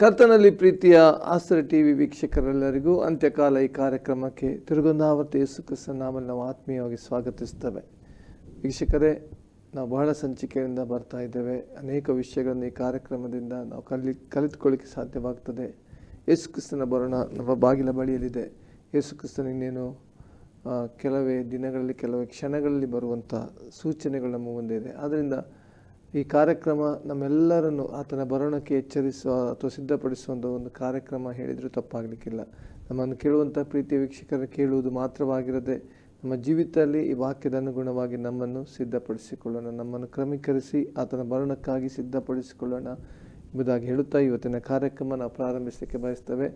ಕರ್ತನಲ್ಲಿ ಪ್ರೀತಿಯ ಆಸ್ತ್ರ ಟಿವಿ ವೀಕ್ಷಕರೆಲ್ಲರಿಗೂ ಅಂತ್ಯಕಾಲ ಈ ಕಾರ್ಯಕ್ರಮಕ್ಕೆ ತಿರುಗೊಂದಾವರ್ತಿ ಯೇಸು ಕ್ರಿಸ್ತನ ನಾಮಲ್ಲಿ ನಾವು ಆತ್ಮೀಯವಾಗಿ ಸ್ವಾಗತಿಸ್ತೇವೆ. ವೀಕ್ಷಕರೇ, ನಾವು ಬಹಳ ಸಂಚಿಕೆಯಿಂದ ಬರ್ತಾ ಇದ್ದೇವೆ. ಅನೇಕ ವಿಷಯಗಳನ್ನು ಈ ಕಾರ್ಯಕ್ರಮದಿಂದ ನಾವು ಕಲಿ, ಕಲಿತುಕೊಳ್ಳಿಕ್ಕೆ ಸಾಧ್ಯವಾಗ್ತದೆ. ಯೇಸು ಕ್ರಿಸ್ತನ ಬರೋಣ ನಮ್ಮ ಬಾಗಿಲ ಬಳಿಯಲ್ಲಿದೆ. ಯೇಸು ಕ್ರಿಸ್ತನ ಇನ್ನೇನು ಕೆಲವೇ ದಿನಗಳಲ್ಲಿ, ಕೆಲವೇ ಕ್ಷಣಗಳಲ್ಲಿ ಬರುವಂಥ ಸೂಚನೆಗಳು ನಮ್ಮ ಮುಂದೆ ಇದೆ. ಆದ್ದರಿಂದ ಈ ಕಾರ್ಯಕ್ರಮ ನಮ್ಮೆಲ್ಲರನ್ನು ಆತನ ಬರೋಣಕ್ಕೆ ಎಚ್ಚರಿಸುವ ಅಥವಾ ಸಿದ್ಧಪಡಿಸುವಂಥ ಒಂದು ಕಾರ್ಯಕ್ರಮ ಹೇಳಿದರೂ ತಪ್ಪಾಗಲಿಕ್ಕಿಲ್ಲ. ನಮ್ಮನ್ನು ಕೇಳುವಂಥ ಪ್ರೀತಿಯ ವೀಕ್ಷಕರ ಕೇಳುವುದು ಮಾತ್ರವಾಗಿರದೆ ನಮ್ಮ ಜೀವಿತದಲ್ಲಿ ಈ ವಾಕ್ಯದ ಅನುಗುಣವಾಗಿ ನಮ್ಮನ್ನು ಸಿದ್ಧಪಡಿಸಿಕೊಳ್ಳೋಣ. ನಮ್ಮನ್ನು ಕ್ರಮೀಕರಿಸಿ ಆತನ ಬರೋಣಕ್ಕಾಗಿ ಸಿದ್ಧಪಡಿಸಿಕೊಳ್ಳೋಣ ಎಂಬುದಾಗಿ ಹೇಳುತ್ತಾ ಇವತ್ತಿನ ಕಾರ್ಯಕ್ರಮ ನಾವು ಪ್ರಾರಂಭಿಸಲಿಕ್ಕೆ ಬಯಸ್ತೇವೆ.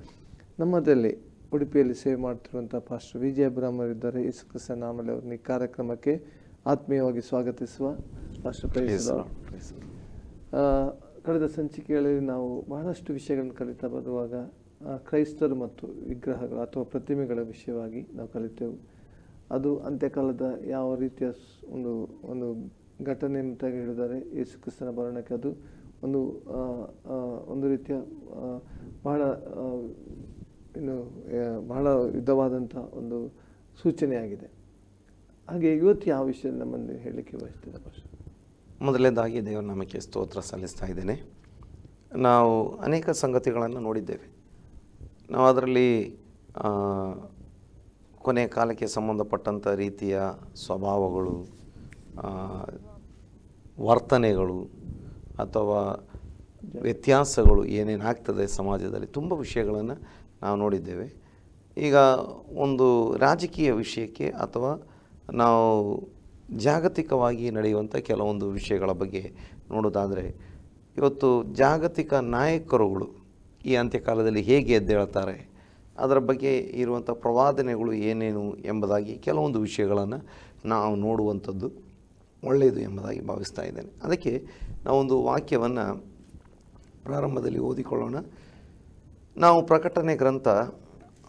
ನಮ್ಮದಲ್ಲಿ ಉಡುಪಿಯಲ್ಲಿ ಸೇವೆ ಮಾಡ್ತಿರುವಂಥ ಪಾಸ್ಟರ್ ವಿಜಯ ಬ್ರಹ್ಮರಿದ್ದಾರೆ ಯೇಸು ಕ್ರಿಸ್ತ ನಾಮಲ್ಲಿ ಅವ್ರನ್ನ ಈ ಕಾರ್ಯಕ್ರಮಕ್ಕೆ ಆತ್ಮೀಯವಾಗಿ ಸ್ವಾಗತಿಸುವ ಪ್ರೈಸ್ ಆ, ಕಳೆದ ಸಂಚಿಕೆಯಲ್ಲಿ ನಾವು ಬಹಳಷ್ಟು ವಿಷಯಗಳನ್ನು ಕಲಿತಾ ಬರುವಾಗ ಕ್ರೈಸ್ತರು ಮತ್ತು ವಿಗ್ರಹಗಳು ಅಥವಾ ಪ್ರತಿಮೆಗಳ ವಿಷಯವಾಗಿ ನಾವು ಕಲಿತೆವು. ಅದು ಅಂತ್ಯಕಾಲದ ಯಾವ ರೀತಿಯ ಒಂದು ಒಂದು ಘಟನೆ ಅಂತ ಹೇಳಿದರೆ ಯೇಸು ಕ್ರಿಸ್ತನ ಭರಣಕ್ಕೆ ಅದು ಒಂದು ಒಂದು ರೀತಿಯ ಬಹಳ ಏನು ಇನ್ನು ಬಹಳ ಯುದ್ಧವಾದಂಥ ಒಂದು ಸೂಚನೆಯಾಗಿದೆ. ಹಾಗೆ ಇವತ್ತು ಯಾವ ವಿಷಯ ನಮ್ಮಲ್ಲಿ ಹೇಳಲಿಕ್ಕೆ ಬಯಸ್ತಿದ್ದೆ ಪಾಸ್ಟರ್ ಮೊದಲನೇದಾಗಿ ದೇವರ ನಾಮಕ್ಕೆ ಸ್ತೋತ್ರ ಸಲ್ಲಿಸ್ತಾ ಇದ್ದೇನೆ. ನಾವು ಅನೇಕ ಸಂಗತಿಗಳನ್ನು ನೋಡಿದ್ದೇವೆ. ನಾವು ಅದರಲ್ಲಿ ಕೊನೆಯ ಕಾಲಕ್ಕೆ ಸಂಬಂಧಪಟ್ಟಂಥ ರೀತಿಯ ಸ್ವಭಾವಗಳು ವರ್ತನೆಗಳು ಅಥವಾ ವ್ಯತ್ಯಾಸಗಳು ಏನೇನಾಗ್ತದೆ ಸಮಾಜದಲ್ಲಿ ತುಂಬ ವಿಷಯಗಳನ್ನು ನಾವು ನೋಡಿದ್ದೇವೆ. ಈಗ ಒಂದು ರಾಜಕೀಯ ವಿಷಯಕ್ಕೆ ಅಥವಾ ನಾವು ಜಾಗತಿಕವಾಗಿ ನಡೆಯುವಂಥ ಕೆಲವೊಂದು ವಿಷಯಗಳ ಬಗ್ಗೆ ನೋಡೋದಾದರೆ, ಇವತ್ತು ಜಾಗತಿಕ ನಾಯಕರುಗಳು ಈ ಅಂತ್ಯಕಾಲದಲ್ಲಿ ಹೇಗೆ ಎದ್ದೇಳ್ತಾರೆ, ಅದರ ಬಗ್ಗೆ ಇರುವಂಥ ಪ್ರವಾದನೆಗಳು ಏನೇನು ಎಂಬುದಾಗಿ ಕೆಲವೊಂದು ವಿಷಯಗಳನ್ನು ನಾವು ನೋಡುವಂಥದ್ದು ಒಳ್ಳೆಯದು ಎಂಬುದಾಗಿ ಭಾವಿಸ್ತಾ ಇದ್ದೇನೆ. ಅದಕ್ಕೆ ನಾವೊಂದು ವಾಕ್ಯವನ್ನು ಪ್ರಾರಂಭದಲ್ಲಿ ಓದಿಕೊಳ್ಳೋಣ. ನಾವು ಪ್ರಕಟಣೆ ಗ್ರಂಥ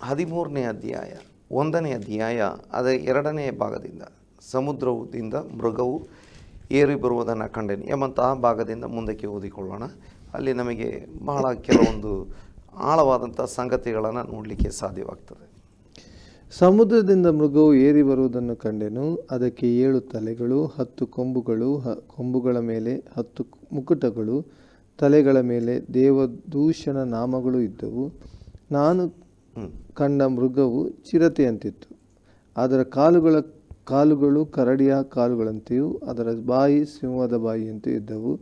ಹದಿಮೂರನೇ ಅಧ್ಯಾಯ, ಒಂದನೇ ಅಧ್ಯಾಯ ಅದರ ಎರಡನೇ ಭಾಗದಿಂದ ಸಮುದ್ರದಿಂದ ಮೃಗವು ಏರಿ ಬರುವುದನ್ನು ಕಂಡೆನು. ಎಂಬಂತಹ ಭಾಗದಿಂದ ಮುಂದಕ್ಕೆ ಓದಿಕೊಳ್ಳೋಣ ಅಲ್ಲಿ ನಮಗೆ ಬಹಳ ಕೆಲವೊಂದು ಆಳವಾದಂಥ ಸಂಗತಿಗಳನ್ನು ನೋಡಲಿಕ್ಕೆ ಸಾಧ್ಯವಾಗ್ತದೆ. ಸಮುದ್ರದಿಂದ ಮೃಗವು ಏರಿ ಬರುವುದನ್ನು ಕಂಡೆನು. ಅದಕ್ಕೆ ಏಳು ತಲೆಗಳು ಹತ್ತು ಕೊಂಬುಗಳು ಹ- ಕೊಂಬುಗಳ ಮೇಲೆ ಹತ್ತು ಮುಕುಟಗಳು ತಲೆಗಳ ಮೇಲೆ ದೇವದೂಷಣ ನಾಮಗಳು ಇದ್ದವು. ನಾನು ಕಂಡ ಮೃಗವು ಚಿರತೆಯಂತಿತ್ತು. ಅದರ ಕಾಲುಗಳ ಕಾಲುಗಳು ಕರಡಿಯ ಕಾಲುಗಳಂತೆಯೂ ಅದರ ಬಾಯಿ ಸಿಂಹದ ಬಾಯಿಯಂತೆಯೂ ಇದ್ದವು.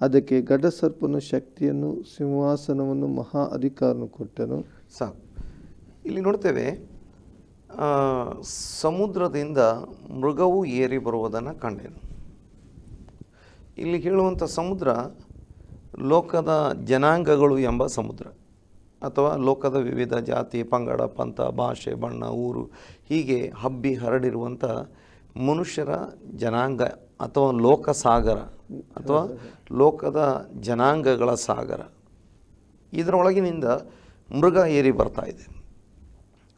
ಅದಕ್ಕೆ ಘಟಸರ್ಪನು ಶಕ್ತಿಯನ್ನು, ಸಿಂಹಾಸನವನ್ನು ಮಹಾ ಅಧಿಕಾರನು ಕೊಟ್ಟನು. ಸಾಕು. ಇಲ್ಲಿ ನೋಡ್ತೇವೆ ಸಮುದ್ರದಿಂದ ಮೃಗವು ಏರಿ ಬರುವುದನ್ನು ಕಂಡೆನು. ಇಲ್ಲಿ ಹೇಳುವಂಥ ಸಮುದ್ರ ಲೋಕದ ಜನಾಂಗಗಳು ಎಂಬ ಸಮುದ್ರ. ಅಥವಾ ಲೋಕದ ವಿವಿಧ ಜಾತಿ, ಪಂಗಡ, ಪಂಥ, ಭಾಷೆ, ಬಣ್ಣ, ಊರು ಹೀಗೆ ಹಬ್ಬಿ ಹರಡಿರುವಂಥ ಮನುಷ್ಯರ ಜನಾಂಗ ಅಥವಾ ಲೋಕಸಾಗರ ಅಥವಾ ಲೋಕದ ಜನಾಂಗಗಳ ಸಾಗರ. ಇದರೊಳಗಿನಿಂದ ಮೃಗ ಏರಿ ಬರ್ತಾ ಇದೆ.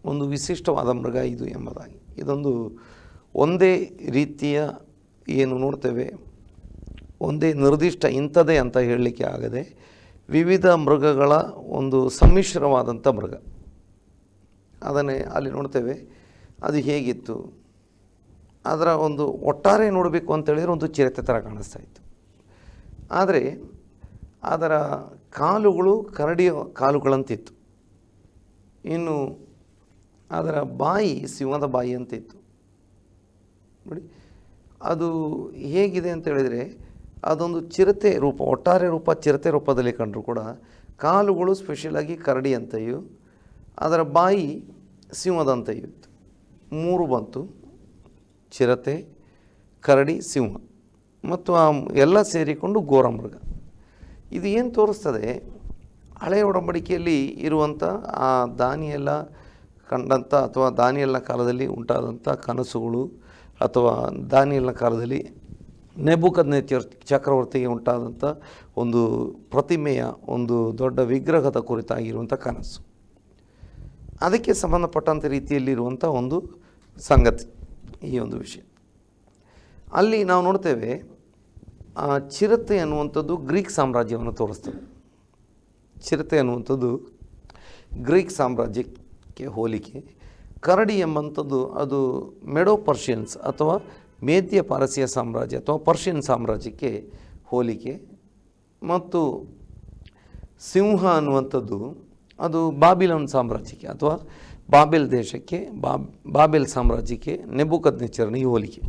ಒಂದು ವಿಶಿಷ್ಟವಾದ ಮೃಗ ಇದು ಎಂಬುದಾಗಿ. ಇದೊಂದು ಒಂದೇ ರೀತಿಯ ಏನು ನೋಡ್ತೇವೆ, ಒಂದೇ ನಿರ್ದಿಷ್ಟ ಇಂಥದೇ ಅಂತ ಹೇಳಲಿಕ್ಕೆ ಆಗದೆ ವಿವಿಧ ಮೃಗಗಳ ಒಂದು ಸಮ್ಮಿಶ್ರವಾದಂಥ ಮೃಗ. ಅದನ್ನೇ ಅಲ್ಲಿ ನೋಡ್ತೇವೆ. ಅದು ಹೇಗಿತ್ತು? ಅದರ ಒಂದು ಒಟ್ಟಾರೆ ನೋಡಬೇಕು ಅಂತೇಳಿದರೆ ಒಂದು ಚಿರತೆ ಥರ ಕಾಣಿಸ್ತಾ ಇತ್ತು. ಆದರೆ ಅದರ ಕಾಲುಗಳು ಕರಡಿಯ ಕಾಲುಗಳಂತಿತ್ತು. ಇನ್ನು ಅದರ ಬಾಯಿ ಸಿಂಹದ ಬಾಯಿ ಅಂತಿತ್ತು ನೋಡಿ, ಅದು ಹೇಗಿದೆ ಅಂತ ಹೇಳಿದರೆ ಅದೊಂದು ಚಿರತೆ ರೂಪ, ಒಟ್ಟಾರೆ ರೂಪ, ಚಿರತೆ ರೂಪದಲ್ಲಿ ಕಂಡರೂ ಕೂಡ ಕಾಲುಗಳು ಸ್ಪೆಷಲಾಗಿ ಕರಡಿ ಅಂತೆಯೂ, ಅದರ ಬಾಯಿ ಸಿಂಹದಂತೆಯೂ ಇತ್ತು. ಮೂರು ಬಂತು, ಚಿರತೆ, ಕರಡಿ, ಸಿಂಹ. ಮತ್ತು ಆ ಎಲ್ಲ ಸೇರಿಕೊಂಡು ಗೋರಮೃಗ ಇದು ಏನು ತೋರಿಸ್ತದೆ? ಹಳೆಯ ಒಡಂಬಡಿಕೆಯಲ್ಲಿ ಇರುವಂಥ ಆ ದಾನಿಯೆಲ್ಲ ಕಂಡಂಥ ಅಥವಾ ದಾನಿಯೆಲ್ಲ ಕಾಲದಲ್ಲಿ ಉಂಟಾದಂಥ ಕನಸುಗಳು ಅಥವಾ ದಾನಿಯೆಲ್ಲ ಕಾಲದಲ್ಲಿ ನೆಬುಕದ್ನೆ ಚಕ್ರವರ್ತಿಗೆ ಉಂಟಾದಂಥ ಒಂದು ಪ್ರತಿಮೆಯ ಒಂದು ದೊಡ್ಡ ವಿಗ್ರಹದ ಕುರಿತಾಗಿರುವಂಥ ಕನಸು. ಅದಕ್ಕೆ ಸಂಬಂಧಪಟ್ಟಂಥ ರೀತಿಯಲ್ಲಿರುವಂಥ ಒಂದು ಸಂಗತಿ ಈ ಒಂದು ವಿಷಯ. ಅಲ್ಲಿ ನಾವು ನೋಡ್ತೇವೆ, ಆ ಚಿರತೆ ಅನ್ನುವಂಥದ್ದು ಗ್ರೀಕ್ ಸಾಮ್ರಾಜ್ಯವನ್ನು ತೋರಿಸ್ತದೆ. ಚಿರತೆ ಅನ್ನುವಂಥದ್ದು ಗ್ರೀಕ್ ಸಾಮ್ರಾಜ್ಯಕ್ಕೆ ಹೋಲಿಕೆ. ಕರಡಿ ಎಂಬಂಥದ್ದು ಅದು ಮೆಡೋ ಪರ್ಷಿಯನ್ಸ್ ಅಥವಾ ಮೇದ್ಯ ಪಾರಸಿಯ ಸಾಮ್ರಾಜ್ಯ ಅಥವಾ ಪರ್ಷಿಯನ್ ಸಾಮ್ರಾಜ್ಯಕ್ಕೆ ಹೋಲಿಕೆ ಮತ್ತು ಸಿಂಹ ಅನ್ನುವಂಥದ್ದು ಅದು ಬಾಬಿಲೋನ್ ಸಾಮ್ರಾಜ್ಯಕ್ಕೆ ಅಥವಾ ಬಾಬೆಲ್ ದೇಶಕ್ಕೆ ಬಾಬ್ ಬಾಬೆಲ್ ಸಾಮ್ರಾಜ್ಯಕ್ಕೆ ನೆಬುಕದ್ನೆಚ್ಚರನಿಗೆ ಹೋಲಿಕೆ.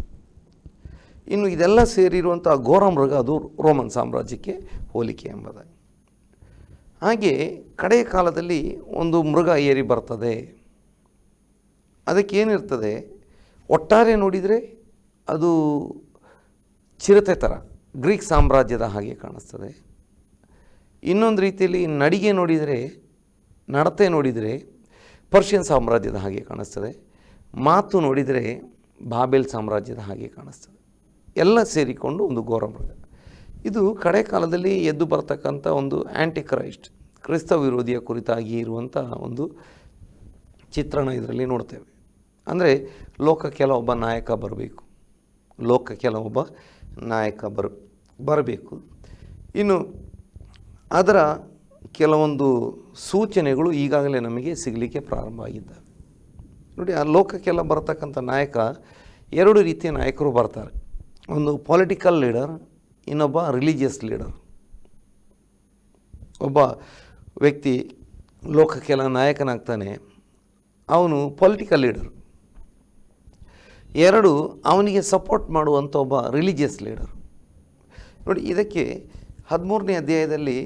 ಇನ್ನು ಇದೆಲ್ಲ ಸೇರಿರುವಂಥ ಘೋರ ಮೃಗ ಅದು ರೋಮನ್ ಸಾಮ್ರಾಜ್ಯಕ್ಕೆ ಹೋಲಿಕೆ ಎಂಬುದಾಗಿ. ಹಾಗೆ ಕಡೆಯ ಕಾಲದಲ್ಲಿ ಒಂದು ಮೃಗ ಏರಿ ಬರ್ತದೆ. ಅದಕ್ಕೇನಿರ್ತದೆ ಒಟ್ಟಾರೆ ನೋಡಿದರೆ ಅದು ಚಿರತೆ ಥರ ಗ್ರೀಕ್ ಸಾಮ್ರಾಜ್ಯದ ಹಾಗೆ ಕಾಣಿಸ್ತದೆ. ಇನ್ನೊಂದು ರೀತಿಯಲ್ಲಿ ನಡಿಗೆ ನೋಡಿದರೆ, ನಡತೆ ನೋಡಿದರೆ ಪರ್ಷಿಯನ್ ಸಾಮ್ರಾಜ್ಯದ ಹಾಗೆ ಕಾಣಿಸ್ತದೆ. ಮಾತು ನೋಡಿದರೆ ಬಾಬೆಲ್ ಸಾಮ್ರಾಜ್ಯದ ಹಾಗೆ ಕಾಣಿಸ್ತದೆ. ಎಲ್ಲ ಸೇರಿಕೊಂಡು ಒಂದು ಘೋರಮೃಗ. ಇದು ಕಡೆ ಕಾಲದಲ್ಲಿ ಎದ್ದು ಬರತಕ್ಕಂಥ ಒಂದು ಆ್ಯಂಟಿ ಕ್ರೈಸ್ಟ್ ಕ್ರಿಸ್ತ ವಿರೋಧಿಯ ಕುರಿತಾಗಿ ಇರುವಂಥ ಒಂದು ಚಿತ್ರಣ ಇದರಲ್ಲಿ ನೋಡ್ತೇವೆ. ಅಂದರೆ ಲೋಕಕ್ಕೆಲ್ಲ ಒಬ್ಬ ನಾಯಕ ಬರಬೇಕು. ಲೋಕಕ್ಕೆಲ್ಲ ಕೆಲವೊಬ್ಬ ನಾಯಕ ಬರ, ಬರಬೇಕು. ಇನ್ನು ಅದರ ಕೆಲವೊಂದು ಸೂಚನೆಗಳು ಈಗಾಗಲೇ ನಮಗೆ ಸಿಗಲಿಕ್ಕೆ ಪ್ರಾರಂಭ ಆಗಿದ್ದಾವೆ. ನೋಡಿ, ಆ ಲೋಕಕ್ಕೆಲ್ಲ ಬರತಕ್ಕಂಥ ನಾಯಕ ಎರಡು ರೀತಿಯ ನಾಯಕರು ಬರ್ತಾರೆ. ಒಂದು ಪೊಲಿಟಿಕಲ್ ಲೀಡರ್ ಇನ್ನೊಬ್ಬ ರಿಲಿಜಿಯಸ್ ಲೀಡರ್ ಒಬ್ಬ ವ್ಯಕ್ತಿ ಲೋಕಕ್ಕೆಲ್ಲ ನಾಯಕನಾಗ್ತಾನೆ. ಅವನು ಪೊಲಿಟಿಕಲ್ ಲೀಡರ್ ಎರಡು, ಅವನಿಗೆ ಸಪೋರ್ಟ್ ಮಾಡುವಂಥ ಒಬ್ಬ ರಿಲಿಜಿಯಸ್ ಲೀಡರ್ ನೋಡಿ, ಇದಕ್ಕೆ ಹದಿಮೂರನೇ ಅಧ್ಯಾಯದಲ್ಲಿ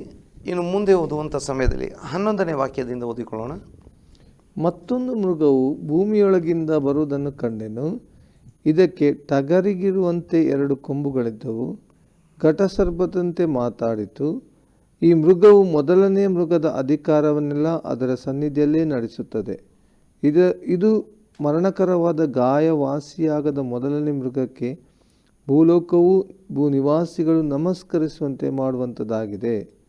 ಇನ್ನು ಮುಂದೆ ಓದುವಂಥ ಸಮಯದಲ್ಲಿ ಹನ್ನೊಂದನೇ ವಾಕ್ಯದಿಂದ ಓದಿಕೊಳ್ಳೋಣ. ಮತ್ತೊಂದು ಮೃಗವು ಭೂಮಿಯೊಳಗಿಂದ ಬರುವುದನ್ನು ಕಂಡೆನು. ಇದಕ್ಕೆ ಟಗರಿಗಿರುವಂತೆ ಎರಡು ಕೊಂಬುಗಳಿದ್ದವು. ಘಟಸರ್ಪದಂತೆ ಮಾತಾಡಿತು. ಈ ಮೃಗವು ಮೊದಲನೇ ಮೃಗದ ಅಧಿಕಾರವನ್ನೆಲ್ಲ ಅದರ ಸನ್ನಿಧಿಯಲ್ಲೇ ನಡೆಸುತ್ತದೆ. ಇದು ಇದು ಮರಣಕರವಾದ ಗಾಯವಾಸಿಯಾಗದ ಮೊದಲನೇ ಮೃಗಕ್ಕೆ ಭೂಲೋಕವು ಭೂನಿವಾಸಿಗಳು ನಮಸ್ಕರಿಸುವಂತೆ ಮಾಡುವಂಥದ್ದಾಗಿದೆ.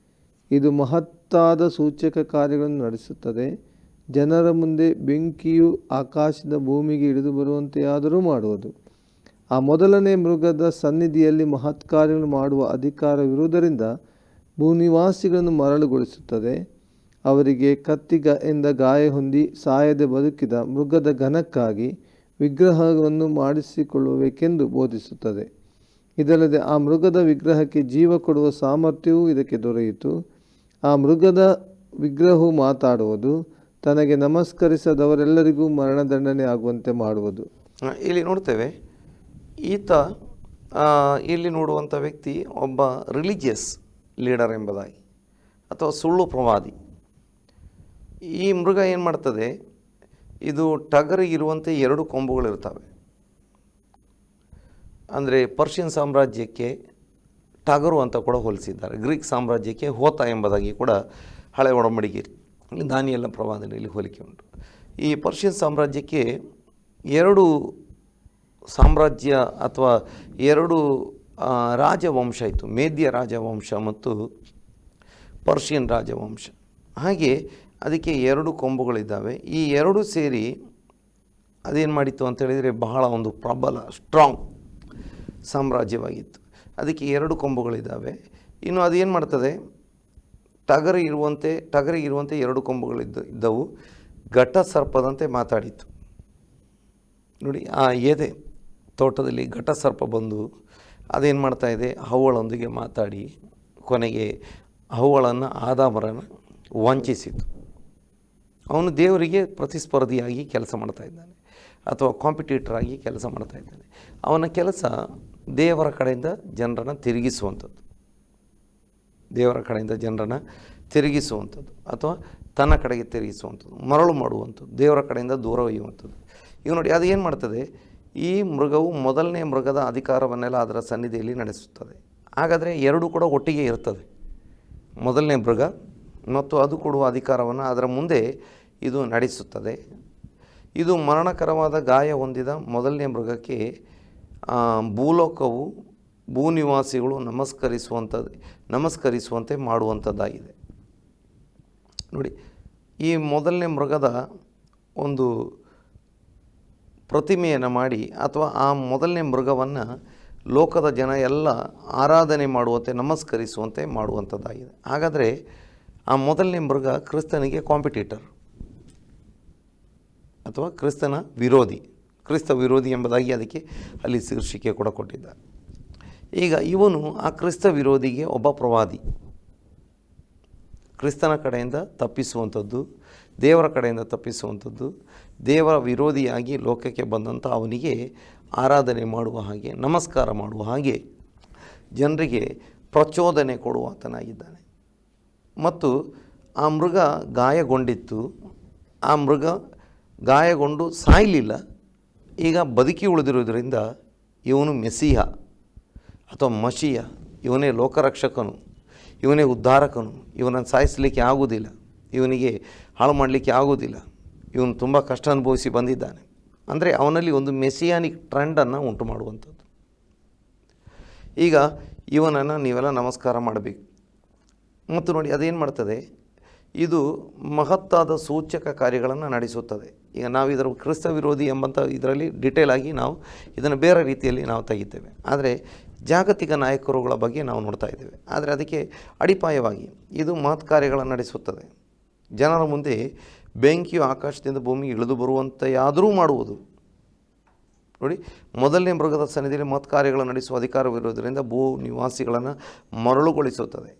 ಇದು ಮಹತ್ತಾದ ಸೂಚಕ ಕಾರ್ಯಗಳನ್ನು ನಡೆಸುತ್ತದೆ. ಜನರ ಮುಂದೆ ಬೆಂಕಿಯು ಆಕಾಶದ ಭೂಮಿಗೆ ಇಳಿದು ಬರುವಂತೆಯಾದರೂ ಮಾಡುವುದು. ಆ ಮೊದಲನೇ ಮೃಗದ ಸನ್ನಿಧಿಯಲ್ಲಿ ಮಹತ್ಕಾರ್ಯಗಳನ್ನು ಮಾಡುವ ಅಧಿಕಾರವಿರುವುದರಿಂದ ಭೂನಿವಾಸಿಗಳನ್ನು ಮರಳುಗೊಳಿಸುತ್ತದೆ. ಅವರಿಗೆ ಕತ್ತಿಗ ಎಂದ ಗಾಯ ಹೊಂದಿ ಸಾಯದೆ ಬದುಕಿದ ಮೃಗದ ಘನಕ್ಕಾಗಿ ವಿಗ್ರಹವನ್ನು ಮಾಡಿಸಿಕೊಳ್ಳಬೇಕೆಂದು ಬೋಧಿಸುತ್ತದೆ. ಇದಲ್ಲದೆ ಆ ಮೃಗದ ವಿಗ್ರಹಕ್ಕೆ ಜೀವ ಕೊಡುವ ಸಾಮರ್ಥ್ಯವೂ ಇದಕ್ಕೆ ದೊರೆಯಿತು. ಆ ಮೃಗದ ವಿಗ್ರಹವು ಮಾತಾಡುವುದು, ತನಗೆ ನಮಸ್ಕರಿಸದವರೆಲ್ಲರಿಗೂ ಮರಣದಂಡನೆ ಆಗುವಂತೆ ಮಾಡುವುದು. ಇಲ್ಲಿ ನೋಡ್ತೇವೆ, ಈತ ಇಲ್ಲಿ ನೋಡುವಂಥ ವ್ಯಕ್ತಿ ಒಬ್ಬ ರಿಲಿಜಿಯಸ್ ಲೀಡರ್ ಎಂಬುದಾಗಿ, ಅಥವಾ ಸುಳ್ಳು ಪ್ರವಾದಿ. ಈ ಮೃಗ ಏನು ಮಾಡ್ತದೆ? ಇದು ಟಗರಿಗಿರುವಂತೆ ಎರಡು ಕೊಂಬುಗಳಿರ್ತವೆ ಅಂದರೆ ಪರ್ಷಿಯನ್ ಸಾಮ್ರಾಜ್ಯಕ್ಕೆ ಟಗರು ಅಂತ ಕೂಡ ಹೋಲಿಸಿದ್ದಾರೆ. ಗ್ರೀಕ್ ಸಾಮ್ರಾಜ್ಯಕ್ಕೆ ಹೋತ ಎಂಬುದಾಗಿ ಕೂಡ ಹಳೆ ಒಡಂಬಡಿಗೇರಿ ಇಲ್ಲಿ ದಾನಿಯೆಲ್ಲ ಪ್ರವಾದನೆಯಲ್ಲಿ ಹೋಲಿಕೆ ಉಂಟು. ಈ ಪರ್ಷಿಯನ್ ಸಾಮ್ರಾಜ್ಯಕ್ಕೆ ಎರಡು ಸಾಮ್ರಾಜ್ಯ ಅಥವಾ ಎರಡು ರಾಜವಂಶ ಇತ್ತು. ಮೇದ್ಯ ರಾಜವಂಶ ಮತ್ತು ಪರ್ಷಿಯನ್ ರಾಜವಂಶ. ಹಾಗೆ ಅದಕ್ಕೆ ಎರಡು ಕೊಂಬುಗಳಿದ್ದಾವೆ. ಈ ಎರಡು ಸೇರಿ ಅದೇನು ಮಾಡಿತ್ತು ಅಂತ ಹೇಳಿದರೆ ಬಹಳ ಒಂದು ಪ್ರಬಲ ಸ್ಟ್ರಾಂಗ್ ಸಾಮ್ರಾಜ್ಯವಾಗಿತ್ತು. ಅದಕ್ಕೆ ಎರಡು ಕೊಂಬುಗಳಿದ್ದಾವೆ. ಇನ್ನು ಅದೇನು ಮಾಡ್ತದೆ? ಟಗರಿ ಇರುವಂತೆ ಟಗರಿ ಇರುವಂತೆ ಎರಡು ಕೊಂಬುಗಳಿದ್ದ, ಇದ್ದವು. ಘಟ ಸರ್ಪದಂತೆ ಮಾತಾಡಿತ್ತು. ನೋಡಿ, ಆ ಎದೆ ತೋಟದಲ್ಲಿ ಘಟ ಸರ್ಪ ಬಂದು ಅದೇನು ಮಾಡ್ತಾ ಇದೆ? ಹವ್ವಳೊಂದಿಗೆ ಮಾತಾಡಿ ಕೊನೆಗೆ ಹವ್ವಳನ್ನು ಆದಾಮರನ್ನು ವಂಚಿಸಿತು. ಅವನು ದೇವರಿಗೆ ಪ್ರತಿಸ್ಪರ್ಧಿಯಾಗಿ ಕೆಲಸ ಮಾಡ್ತಾ ಇದ್ದಾನೆ. ಅಥವಾ ಕಾಂಪಿಟೇಟರ್ ಆಗಿ ಕೆಲಸ ಮಾಡ್ತಾ ಇದ್ದಾನೆ. ಅವನ ಕೆಲಸ ದೇವರ ಕಡೆಯಿಂದ ಜನರನ್ನು ತಿರುಗಿಸುವಂಥದ್ದು. ದೇವರ ಕಡೆಯಿಂದ ಜನರನ್ನು ತಿರುಗಿಸುವಂಥದ್ದು. ಅಥವಾ ತನ್ನ ಕಡೆಗೆ ತಿರುಗಿಸುವಂಥದ್ದು. ಮರಳು ಮಾಡುವಂಥದ್ದು. ದೇವರ ಕಡೆಯಿಂದ ದೂರ ಒಯ್ಯುವಂಥದ್ದು. ಈಗ ನೋಡಿ, ಅದು ಏನು ಮಾಡ್ತದೆ? ಈ ಮೃಗವು ಮೊದಲನೇ ಮೃಗದ ಅಧಿಕಾರವನ್ನೆಲ್ಲ ಅದರ ಸನ್ನಿಧಿಯಲ್ಲಿ ನಡೆಸುತ್ತದೆ. ಹಾಗಾದರೆ ಎರಡೂ ಕೂಡ ಒಟ್ಟಿಗೆ ಇರ್ತದೆ. ಮೊದಲನೇ ಮೃಗ ಮತ್ತು ಅದು ಕೊಡುವ ಅಧಿಕಾರವನ್ನು ಅದರ ಮುಂದೆ ಇದು ನಡೆಸುತ್ತದೆ. ಇದು ಮರಣಕರವಾದ ಗಾಯ ಹೊಂದಿದ ಮೊದಲನೇ ಮೃಗಕ್ಕೆ ಭೂಲೋಕವು ಭೂನಿವಾಸಿಗಳು ನಮಸ್ಕರಿಸುವಂಥ ನಮಸ್ಕರಿಸುವಂತೆ ಮಾಡುವಂಥದ್ದಾಗಿದೆ ನೋಡಿ, ಈ ಮೊದಲನೇ ಮೃಗದ ಒಂದು ಪ್ರತಿಮೆಯನ್ನು ಮಾಡಿ ಅಥವಾ ಆ ಮೊದಲನೇ ಮೃಗವನ್ನು ಲೋಕದ ಜನ ಎಲ್ಲ ಆರಾಧನೆ ಮಾಡುವಂತೆ, ನಮಸ್ಕರಿಸುವಂತೆ ಮಾಡುವಂಥದ್ದಾಗಿದೆ ಹಾಗಾದರೆ ಆ ಮೊದಲನೇ ಮೃಗ ಕ್ರಿಸ್ತನಿಗೆ ಕಾಂಪಿಟೇಟರ್. ಅಥವಾ ಕ್ರಿಸ್ತನ ವಿರೋಧಿ, ಕ್ರಿಸ್ತ ವಿರೋಧಿ ಎಂಬುದಾಗಿ ಅದಕ್ಕೆ ಅಲ್ಲಿ ಶೀರ್ಷಿಕೆ ಕೂಡ ಕೊಟ್ಟಿದ್ದ ಈಗ ಇವನು ಆ ಕ್ರಿಸ್ತ ವಿರೋಧಿಗೆ ಒಬ್ಬ ಪ್ರವಾದಿ. ಕ್ರಿಸ್ತನ ಕಡೆಯಿಂದ ತಪ್ಪಿಸುವಂಥದ್ದು, ದೇವರ ಕಡೆಯಿಂದ ತಪ್ಪಿಸುವಂಥದ್ದು, ದೇವರ ವಿರೋಧಿಯಾಗಿ ಲೋಕಕ್ಕೆ ಬಂದಂಥ ಅವನಿಗೆ ಆರಾಧನೆ ಮಾಡುವ ಹಾಗೆ, ನಮಸ್ಕಾರ ಮಾಡುವ ಹಾಗೆ ಜನರಿಗೆ ಪ್ರಚೋದನೆ ಕೊಡುವಾತನಾಗಿದ್ದಾನೆ ಮತ್ತು ಆ ಮೃಗ ಗಾಯಗೊಂಡಿತ್ತು. ಆ ಮೃಗ ಗಾಯಗೊಂಡು ಸಾಯಲಿಲ್ಲ. ಈಗ ಬದುಕಿ ಉಳಿದಿರುವುದರಿಂದ ಇವನು ಮೆಸಿಹ ಅಥವಾ ಮಷಿಯ ಇವನೇ ಲೋಕರಕ್ಷಕನು. ಇವನೇ ಉದ್ಧಾರಕನು. ಇವನನ್ನು ಸಾಯಿಸಲಿಕ್ಕೆ ಆಗುವುದಿಲ್ಲ. ಇವನಿಗೆ ಹಾಳು ಮಾಡಲಿಕ್ಕೆ ಆಗುವುದಿಲ್ಲ. ಇವನು ತುಂಬ ಕಷ್ಟ ಅನುಭವಿಸಿ ಬಂದಿದ್ದಾನೆ. ಅಂದರೆ ಅವನಲ್ಲಿ ಒಂದು ಮೆಸಿಯಾನಿಕ್ ಟ್ರೆಂಡನ್ನು ಉಂಟು ಮಾಡುವಂಥದ್ದು. ಈಗ ಇವನನ್ನು ನೀವೆಲ್ಲ ನಮಸ್ಕಾರ ಮಾಡಬೇಕು. ಮತ್ತು ನೋಡಿ ಅದೇನು ಮಾಡ್ತದೆ? ಇದು ಮಹತ್ತಾದ ಸೂಚಕ ಕಾರ್ಯಗಳನ್ನು ನಡೆಸುತ್ತದೆ. ಈಗ ನಾವು ಇದರ ಕ್ರಿಸ್ತ ವಿರೋಧಿ ಎಂಬಂಥ ಇದರಲ್ಲಿ ಡಿಟೇಲ್ ಆಗಿ ನಾವು ಇದನ್ನು ಬೇರೆ ರೀತಿಯಲ್ಲಿ ನಾವು ತೆಗಿತೇವೆ. ಆದರೆ ಜಾಗತಿಕ ನಾಯಕರುಗಳ ಬಗ್ಗೆ ನಾವು ನೋಡ್ತಾ ಇದ್ದೇವೆ. ಆದರೆ ಅದಕ್ಕೆ ಅಡಿಪಾಯವಾಗಿ ಇದು ಮಹತ್ ಕಾರ್ಯಗಳನ್ನು ನಡೆಸುತ್ತದೆ. ಜನರ ಮುಂದೆ ಬೆಂಕಿಯು ಆಕಾಶದಿಂದ ಭೂಮಿಗೆ ಇಳಿದು ಬರುವಂತೆಯಾದರೂ ಮಾಡುವುದು. ನೋಡಿ, ಮೊದಲನೇ ಮೃಗದ ಸನ್ನಿಧಿಯಲ್ಲಿ ಮಹತ್ ಕಾರ್ಯಗಳನ್ನು ನಡೆಸುವ ಅಧಿಕಾರವಿರುವುದರಿಂದ ಭೂ ನಿವಾಸಿಗಳನ್ನು ಮರಳುಗೊಳಿಸುತ್ತದೆ.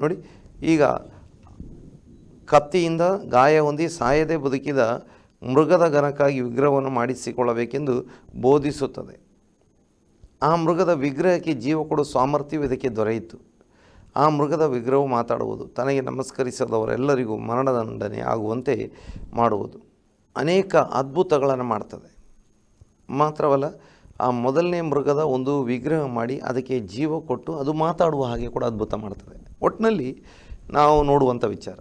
ನೋಡಿ ಈಗ ಕತ್ತಿಯಿಂದ ಗಾಯ ಹೊಂದಿ ಸಾಯದೆ ಬದುಕಿದ ಮೃಗದ ಗನಕ್ಕಾಗಿ ವಿಗ್ರಹವನ್ನು ಮಾಡಿಸಿಕೊಳ್ಳಬೇಕೆಂದು ಬೋಧಿಸುತ್ತದೆ. ಆ ಮೃಗದ ವಿಗ್ರಹಕ್ಕೆ ಜೀವ ಕೊಡುವ ಸಾಮರ್ಥ್ಯವು ಇದಕ್ಕೆ ದೊರೆಯಿತು. ಆ ಮೃಗದ ವಿಗ್ರಹವು ಮಾತಾಡುವುದು, ತನಗೆ ನಮಸ್ಕರಿಸದವರೆಲ್ಲರಿಗೂ ಮರಣದಂಡನೆ ಆಗುವಂತೆ ಮಾಡುವುದು ಅನೇಕ ಅದ್ಭುತಗಳನ್ನು ಮಾಡ್ತದೆ. ಮಾತ್ರವಲ್ಲ, ಆ ಮೊದಲನೇ ಮೃಗದ ಒಂದು ವಿಗ್ರಹ ಮಾಡಿ ಅದಕ್ಕೆ ಜೀವ ಕೊಟ್ಟು ಅದು ಮಾತಾಡುವ ಹಾಗೆ ಕೂಡ ಅದ್ಭುತ ಮಾಡ್ತದೆ. ಒಟ್ಟಿನಲ್ಲಿ ನಾವು ನೋಡುವಂಥ ವಿಚಾರ.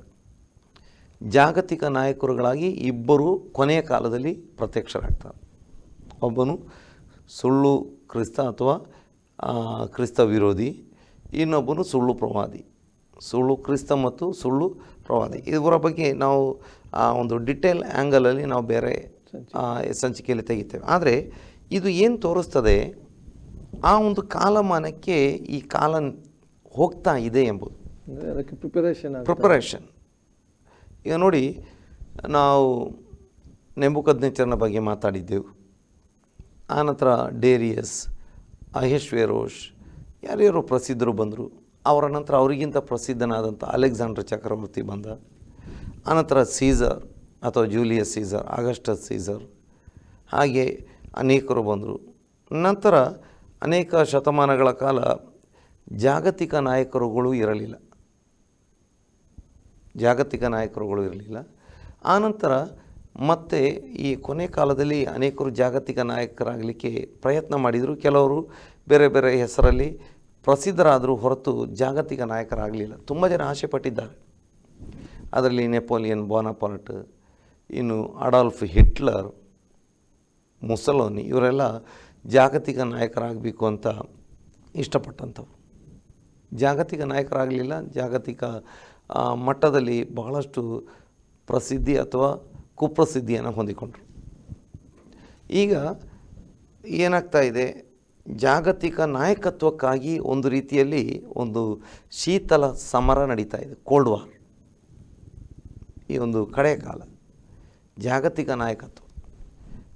ಜಾಗತಿಕ ನಾಯಕರುಗಳಾಗಿ ಇಬ್ಬರು ಕೊನೆಯ ಕಾಲದಲ್ಲಿ ಪ್ರತ್ಯಕ್ಷರಾಗ್ತಾರೆ. ಒಬ್ಬನು ಸುಳ್ಳು ಕ್ರಿಸ್ತ ಅಥವಾ ಕ್ರಿಸ್ತ ವಿರೋಧಿ, ಇನ್ನೊಬ್ಬನು ಸುಳ್ಳು ಪ್ರವಾದಿ. ಸುಳ್ಳು ಕ್ರಿಸ್ತ ಮತ್ತು ಸುಳ್ಳು ಪ್ರವಾದಿ. ಇವರ ಬಗ್ಗೆ ನಾವು, ಆ, ಒಂದು ಡಿಟೇಲ್ ಆ್ಯಂಗಲಲ್ಲಿ ನಾವು ಬೇರೆ ಸಂಚಿಕೆಯಲ್ಲಿ ತೆಗಿತೇವೆ. ಆದರೆ ಇದು ಏನು ತೋರಿಸ್ತದೆ, ಆ ಒಂದು ಕಾಲಮಾನಕ್ಕೆ ಈ ಕಾಲ ಹೋಗ್ತಾ ಇದೆ ಎಂಬುದು. ಅದಕ್ಕೆ ಪ್ರಿಪರೇಷನ್ ಪ್ರಿಪರೇಷನ್ ಈಗ ನೋಡಿ, ನಾವು ನೆಂಬುಕದ್ನೇಚರ್ನ ಬಗ್ಗೆ ಮಾತಾಡಿದ್ದೆವು. ಆನಂತರ ಡೇರಿಯಸ್ ಅಹೇಶ್ವೇರೋಶ್ ಯಾರ್ಯಾರು ಪ್ರಸಿದ್ಧರು ಬಂದರು. ಅವರ ನಂತರ ಅವರಿಗಿಂತ ಪ್ರಸಿದ್ಧನಾದಂಥ ಅಲೆಕ್ಸಾಂಡರ್ ಚಕ್ರವರ್ತಿ ಬಂದ. ಆನಂತರ ಸೀಸರ್ ಅಥವಾ ಜೂಲಿಯಸ್ ಸೀಸರ್, ಆಗಸ್ಟಸ್ ಸೀಸರ್, ಹಾಗೆ ಅನೇಕರು ಬಂದರು. ನಂತರ ಅನೇಕ ಶತಮಾನಗಳ ಕಾಲ ಜಾಗತಿಕ ನಾಯಕರುಗಳು ಇರಲಿಲ್ಲ. ಜಾಗತಿಕ ನಾಯಕರುಗಳು ಇರಲಿಲ್ಲ. ಆನಂತರ ಮತ್ತೆ ಈ ಕೊನೆ ಕಾಲದಲ್ಲಿ ಅನೇಕರು ಜಾಗತಿಕ ನಾಯಕರಾಗಲಿಕ್ಕೆ ಪ್ರಯತ್ನ ಮಾಡಿದರು. ಕೆಲವರು ಬೇರೆ ಬೇರೆ ಹೆಸರಲ್ಲಿ ಪ್ರಸಿದ್ಧರಾದರೂ ಹೊರತು ಜಾಗತಿಕ ನಾಯಕರಾಗಲಿಲ್ಲ. ತುಂಬ ಜನ ಆಸೆ ಪಟ್ಟಿದ್ದಾರೆ ಅದರಲ್ಲಿ ನೆಪೋಲಿಯನ್ ಬೋನಾಪಾರ್ಟ್, ಇನ್ನು ಅಡಾಲ್ಫ್ ಹಿಟ್ಲರ್, ಮುಸಲೋನಿ ಇವರೆಲ್ಲ ಜಾಗತಿಕ ನಾಯಕರಾಗಬೇಕು ಅಂತ ಇಷ್ಟಪಟ್ಟಂಥವ್ರು. ಜಾಗತಿಕ ನಾಯಕರಾಗಲಿಲ್ಲ, ಜಾಗತಿಕ ಮಟ್ಟದಲ್ಲಿ ಬಹಳಷ್ಟು ಪ್ರಸಿದ್ಧಿ ಅಥವಾ ಕುಪ್ರಸಿದ್ಧಿಯನ್ನು ಹೊಂದಿಕೊಂಡರು. ಈಗ ಏನಾಗ್ತಾ ಇದೆ? ಜಾಗತಿಕ ನಾಯಕತ್ವಕ್ಕಾಗಿ ಒಂದು ರೀತಿಯಲ್ಲಿ ಒಂದು ಶೀತಲ ಸಮರ ನಡೀತಾ ಇದೆ. ಕೋಲ್ಡ್ ವಾರ್ ಈ ಒಂದು ಕಡೆಯ ಕಾಲ. ಜಾಗತಿಕ ನಾಯಕತ್ವ.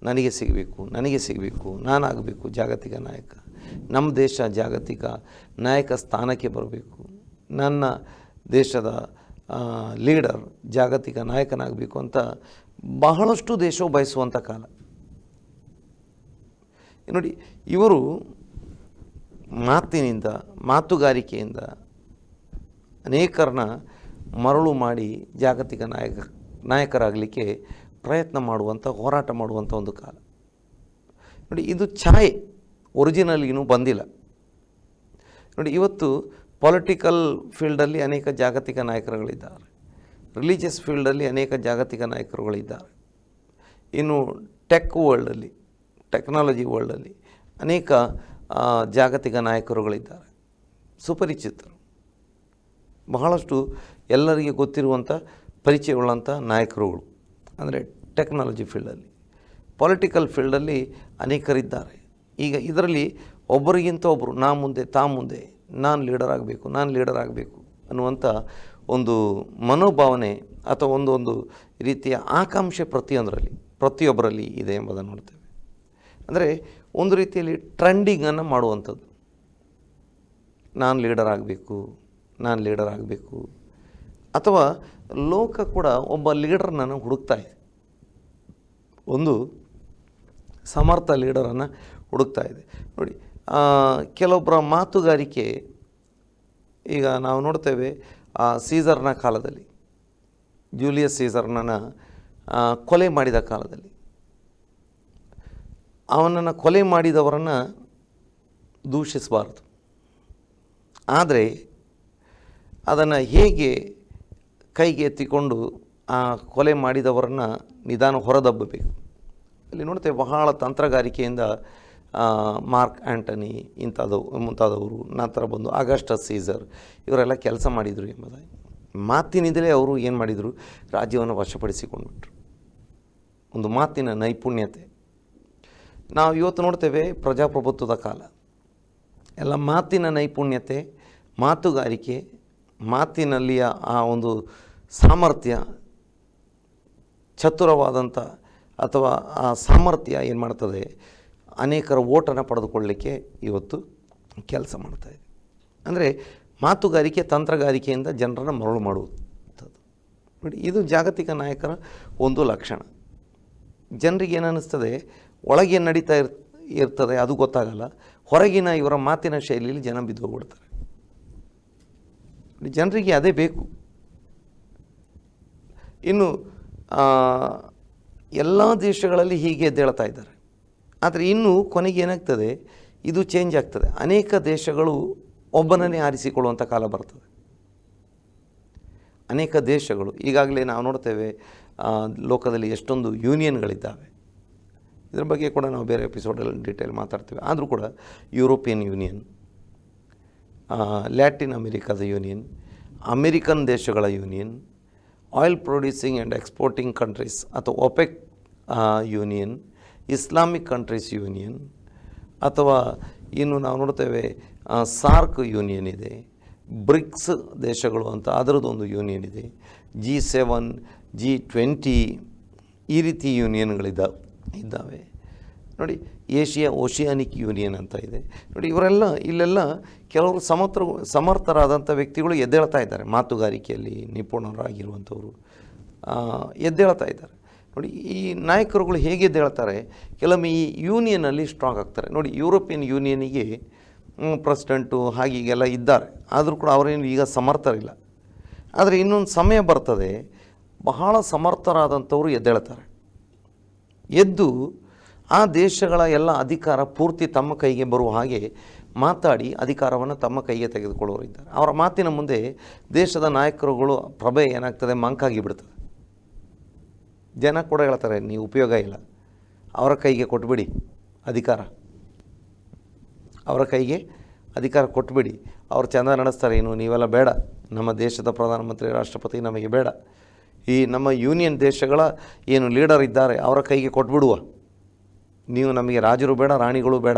ನನಗೆ ಸಿಗಬೇಕು ನನಗೆ ಸಿಗಬೇಕು, ನಾನಾಗಬೇಕು ಜಾಗತಿಕ ನಾಯಕ. ನಮ್ಮ ದೇಶ ಜಾಗತಿಕ ನಾಯಕ ಸ್ಥಾನಕ್ಕೆ ಬರಬೇಕು. ನನ್ನ ದೇಶದ ಲೀಡರ್, ಜಾಗತಿಕ ನಾಯಕನಾಗಬೇಕು ಅಂತ ಬಹಳಷ್ಟು ದೇಶವು ಬಯಸುವಂಥ ಕಾಲ. ನೋಡಿ, ಇವರು ಮಾತಿನಿಂದ, ಮಾತುಗಾರಿಕೆಯಿಂದ ಅನೇಕರನ್ನ ಮರಳು ಮಾಡಿ ಜಾಗತಿಕ ನಾಯಕ, ನಾಯಕರಾಗಲಿಕ್ಕೆ ಪ್ರಯತ್ನ ಮಾಡುವಂಥ ಹೋರಾಟ ಮಾಡುವಂಥ ಒಂದು ಕಾಲ. ನೋಡಿ, ಇದು ಛಾಯೆ ಒರಿಜಿನಲ್ ಇನ್ನೂ ಬಂದಿಲ್ಲ. ನೋಡಿ, ಇವತ್ತು ಪೊಲಿಟಿಕಲ್ ಫೀಲ್ಡಲ್ಲಿ ಅನೇಕ ಜಾಗತಿಕ ನಾಯಕರುಗಳಿದ್ದಾರೆ. ರಿಲಿಜಿಯಸ್ ಫೀಲ್ಡಲ್ಲಿ ಅನೇಕ ಜಾಗತಿಕ ನಾಯಕರುಗಳಿದ್ದಾರೆ. ಇನ್ನು ಟೆಕ್ ವರ್ಲ್ಡಲ್ಲಿ ಟೆಕ್ನಾಲಜಿ ವರ್ಲ್ಡಲ್ಲಿ ಅನೇಕ ಜಾಗತಿಕ ನಾಯಕರುಗಳಿದ್ದಾರೆ. ಸುಪರಿಚಿತರು. ಬಹಳಷ್ಟು ಎಲ್ಲರಿಗೆ ಗೊತ್ತಿರುವಂಥ, ಪರಿಚಯವುಳ್ಳಂಥ ನಾಯಕರುಗಳು. ಅಂದರೆ ಟೆಕ್ನಾಲಜಿ ಫೀಲ್ಡಲ್ಲಿ ಪೊಲಿಟಿಕಲ್ ಫೀಲ್ಡಲ್ಲಿ ಅನೇಕರಿದ್ದಾರೆ. ಈಗ ಇದರಲ್ಲಿ ಒಬ್ಬರಿಗಿಂತ ಒಬ್ಬರು ನಾ ಮುಂದೆ, ತಾ ಮುಂದೆ ನಾನು ಲೀಡರ್ ಆಗಬೇಕು, ನಾನು ಲೀಡರ್ ಆಗಬೇಕು ಅನ್ನುವಂಥ ಒಂದು ಮನೋಭಾವನೆ ಅಥವಾ ಒಂದು ಒಂದು ರೀತಿಯ ಆಕಾಂಕ್ಷೆ ಪ್ರತಿಯೊಂದರಲ್ಲಿ, ಪ್ರತಿಯೊಬ್ಬರಲ್ಲಿ ಇದೆ ಎಂಬುದನ್ನು ನೋಡ್ತೇವೆ. ಅಂದರೆ ಒಂದು ರೀತಿಯಲ್ಲಿ ಟ್ರೆಂಡಿಂಗನ್ನು ಮಾಡುವಂಥದ್ದು. ನಾನು ಲೀಡರ್ ಆಗಬೇಕು, ನಾನು ಲೀಡರ್ ಆಗಬೇಕು. ಅಥವಾ ಲೋಕ ಕೂಡ ಒಬ್ಬ ಲೀಡರ್ನನ್ನು ಹುಡುಕ್ತಾ ಇದೆ. ಒಂದು ಸಮರ್ಥ ಲೀಡರನ್ನು ಹುಡುಕ್ತಾ ಇದೆ. ನೋಡಿ ಕೆಲವೊಬ್ಬರ ಮಾತುಗಾರಿಕೆ ಈಗ ನಾವು ನೋಡ್ತೇವೆ ಸೀಸರ್ನ ಕಾಲದಲ್ಲಿ, ಜೂಲಿಯಸ್ ಸೀಸರ್ನನ್ನು ಕೊಲೆ ಮಾಡಿದ ಕಾಲದಲ್ಲಿ. ಅವನನ್ನು ಕೊಲೆ ಮಾಡಿದವರನ್ನು ದೂಷಿಸಬಾರ್ದು. ಆದರೆ, ಅದನ್ನು ಹೇಗೆ ಕೈಗೆ ಎತ್ತಿಕೊಂಡು ಆ ಕೊಲೆ ಮಾಡಿದವರನ್ನು ನಿಧಾನ ಹೊರದಬ್ಬಬೇಕು. ಇಲ್ಲಿ ನೋಡ್ತೇವೆ ಬಹಳ ತಂತ್ರಗಾರಿಕೆಯಿಂದ ಮಾರ್ಕ್ ಆ್ಯಂಟನಿ ಇಂಥದ್ದು, ಮುಂತಾದವರು, ನಂತರ ಬಂದು ಆಗಸ್ಟಸ್ ಸೀಸರ್, ಇವರೆಲ್ಲ ಕೆಲಸ ಮಾಡಿದರು ಎಂಬುದಾಗಿ. ಮಾತಿನಿಂದಲೇ ಅವರು ಏನು ಮಾಡಿದರು? ರಾಜ್ಯವನ್ನು ವಶಪಡಿಸಿಕೊಂಡ್ಬಿಟ್ರು. ಒಂದು ಮಾತಿನ ನೈಪುಣ್ಯತೆ. ನಾವು ಇವತ್ತು ನೋಡ್ತೇವೆ ಪ್ರಜಾಪ್ರಭುತ್ವದ ಕಾಲ. ಎಲ್ಲ ಮಾತಿನ ನೈಪುಣ್ಯತೆ, ಮಾತುಗಾರಿಕೆ, ಮಾತಿನಲ್ಲಿಯ ಆ ಒಂದು ಸಾಮರ್ಥ್ಯ, ಚತುರವಾದಂಥ ಅಥವಾ ಆ ಸಾಮರ್ಥ್ಯ ಏನು ಮಾಡ್ತದೆ? ಅನೇಕರ ಓಟನ್ನು ಪಡೆದುಕೊಳ್ಳಲಿಕ್ಕೆ ಇವತ್ತು ಕೆಲಸ ಮಾಡ್ತಾ ಇದೆ. ಅಂದರೆ ಮಾತುಗಾರಿಕೆ, ತಂತ್ರಗಾರಿಕೆಯಿಂದ ಜನರನ್ನು ಮರಳು ಮಾಡುವಂಥದ್ದು. ನೋಡಿ, ಇದು ಜಾಗತಿಕ ನಾಯಕರ ಒಂದು ಲಕ್ಷಣ. ಜನರಿಗೆ ಏನನ್ನಿಸ್ತದೆ ಒಳಗೆ ನಡೀತಾ ಇರ್, ಇರ್ತದೆ ಅದು ಗೊತ್ತಾಗಲ್ಲ. ಹೊರಗಿನ ಇವರ ಮಾತಿನ ಶೈಲಿಯಲ್ಲಿ ಜನ ಬಿದ್ದು ಹೋಗ್ಬಿಡ್ತಾರೆ ಜನರಿಗೆ ಅದೇ ಬೇಕು. ಇನ್ನು ಎಲ್ಲ ದೇಶಗಳಲ್ಲಿ ಹೀಗೆ ಎದ್ದೇಳ್ತಾ ಇದ್ದಾರೆ. ಆದರೆ ಇನ್ನು ಕೊನೆಗೆ ಏನಾಗ್ತದೆ? ಇದು ಚೇಂಜ್ ಆಗ್ತದೆ. ಅನೇಕ ದೇಶಗಳು ಒಬ್ಬನನ್ನೇ ಆರಿಸಿಕೊಳ್ಳುವಂಥ ಕಾಲ ಬರ್ತದೆ. ಅನೇಕ ದೇಶಗಳು, ಈಗಾಗಲೇ ನಾವು ನೋಡ್ತೇವೆ ಲೋಕದಲ್ಲಿ ಎಷ್ಟೊಂದು ಯೂನಿಯನ್ಗಳಿದ್ದಾವೆ. ಇದರ ಬಗ್ಗೆ ಕೂಡ ನಾವು ಬೇರೆ ಎಪಿಸೋಡಲ್ಲಿ ಡೀಟೇಲ್ ಮಾತಾಡ್ತೇವೆ. ಆದರೂ ಕೂಡ ಯುರೋಪಿಯನ್ ಯೂನಿಯನ್ ಲ್ಯಾಟಿನ್ ಅಮೆರಿಕಾದ ಯೂನಿಯನ್ ಅಮೆರಿಕನ್ ದೇಶಗಳ union oil producing and exporting countries ಅಥವಾ OPEC union Islamic countries union ಅಥವಾ ಇನ್ನು ನಾವು ನೋಡ್ತೇವೆ ಸಾರ್ಕ್ ಯೂನಿಯನ್ ಇದೆ, ಬ್ರಿಕ್ಸ್ ದೇಶಗಳು ಅಂತ ಅದರದ್ದೊಂದು ಯೂನಿಯನ್ ಇದೆ, ಜಿ ಸೆವೆನ್, ಜಿ ಟ್ವೆಂಟಿ ಈ ರೀತಿ ಯೂನಿಯನ್ಗಳಿದ್ದ ಇದ್ದಾವೆ. ನೋಡಿ, ಏಷ್ಯಾ ಓಷಿಯಾನಿಕ್ ಯೂನಿಯನ್ ಅಂತ ಇದೆ. ನೋಡಿ, ಇವರೆಲ್ಲ ಇಲ್ಲೆಲ್ಲ ಕೆಲವರು ಸಮರ್ಥ ಸಮರ್ಥರಾದಂಥ ವ್ಯಕ್ತಿಗಳು ಎದ್ದೇಳ್ತಾ ಇದ್ದಾರೆ, ಮಾತುಗಾರಿಕೆಯಲ್ಲಿ ನಿಪುಣರಾಗಿರುವಂಥವರು. ಎದ್ದೇಳ್ತಾ ಇದ್ದಾರೆ. ನೋಡಿ, ಈ ನಾಯಕರುಗಳು ಹೇಗೆ ಹೇಳ್ತಾರೆ, ಕೆಲವೊಮ್ಮೆ ಈ ಯೂನಿಯನಲ್ಲಿ ಸ್ಟ್ರಾಂಗ್ ಆಗ್ತಾರೆ. ನೋಡಿ ಯುರೋಪಿಯನ್ ಯೂನಿಯನಿಗೆ ಪ್ರೆಸಿಡೆಂಟು ಹಾಗೆ ಹೀಗೆಲ್ಲ ಇದ್ದಾರೆ. ಆದರೂ ಕೂಡ ಅವರೇನು ಈಗ ಸಮರ್ಥರಿಲ್ಲ. ಆದರೆ ಇನ್ನೊಂದು ಸಮಯ ಬರ್ತದೆ, ಬಹಳ ಸಮರ್ಥರಾದಂಥವರು ಎದ್ದೇಳ್ತಾರೆ. ಎದ್ದು ಆ ದೇಶಗಳ ಎಲ್ಲ ಅಧಿಕಾರ ಪೂರ್ತಿ ತಮ್ಮ ಕೈಗೆ ಬರುವ ಹಾಗೆ ಮಾತಾಡಿ ಅಧಿಕಾರವನ್ನು ತಮ್ಮ ಕೈಗೆ ತೆಗೆದುಕೊಳ್ಳೋರು ಇದ್ದಾರೆ ಅವರ ಮಾತಿನ ಮುಂದೆ ದೇಶದ ನಾಯಕರುಗಳು ಪ್ರಭೆ ಏನಾಗ್ತದೆ, ಮಂಕಾಗಿ ಬಿಡ್ತದೆ. ಜನ ಕೂಡ ಹೇಳ್ತಾರೆ, ನೀವು ಉಪಯೋಗ ಇಲ್ಲ. ಅವರ ಕೈಗೆ ಕೊಟ್ಬಿಡಿ, ಅಧಿಕಾರ. ಅವರ ಕೈಗೆ ಅಧಿಕಾರ ಕೊಟ್ಬಿಡಿ. ಅವ್ರು ಚಂದ ನಡೆಸ್ತಾರೆ ಏನು ನೀವೆಲ್ಲ ಬೇಡ. ನಮ್ಮ ದೇಶದ ಪ್ರಧಾನಮಂತ್ರಿ, ರಾಷ್ಟ್ರಪತಿ ನಮಗೆ ಬೇಡ. ಈ ನಮ್ಮ ಯೂನಿಯನ್ ದೇಶಗಳ ಏನು ಲೀಡರ್ ಇದ್ದಾರೆ, ಅವರ ಕೈಗೆ ಕೊಟ್ಬಿಡುವ. ನೀವು ನಮಗೆ ರಾಜರು ಬೇಡ, ರಾಣಿಗಳು ಬೇಡ.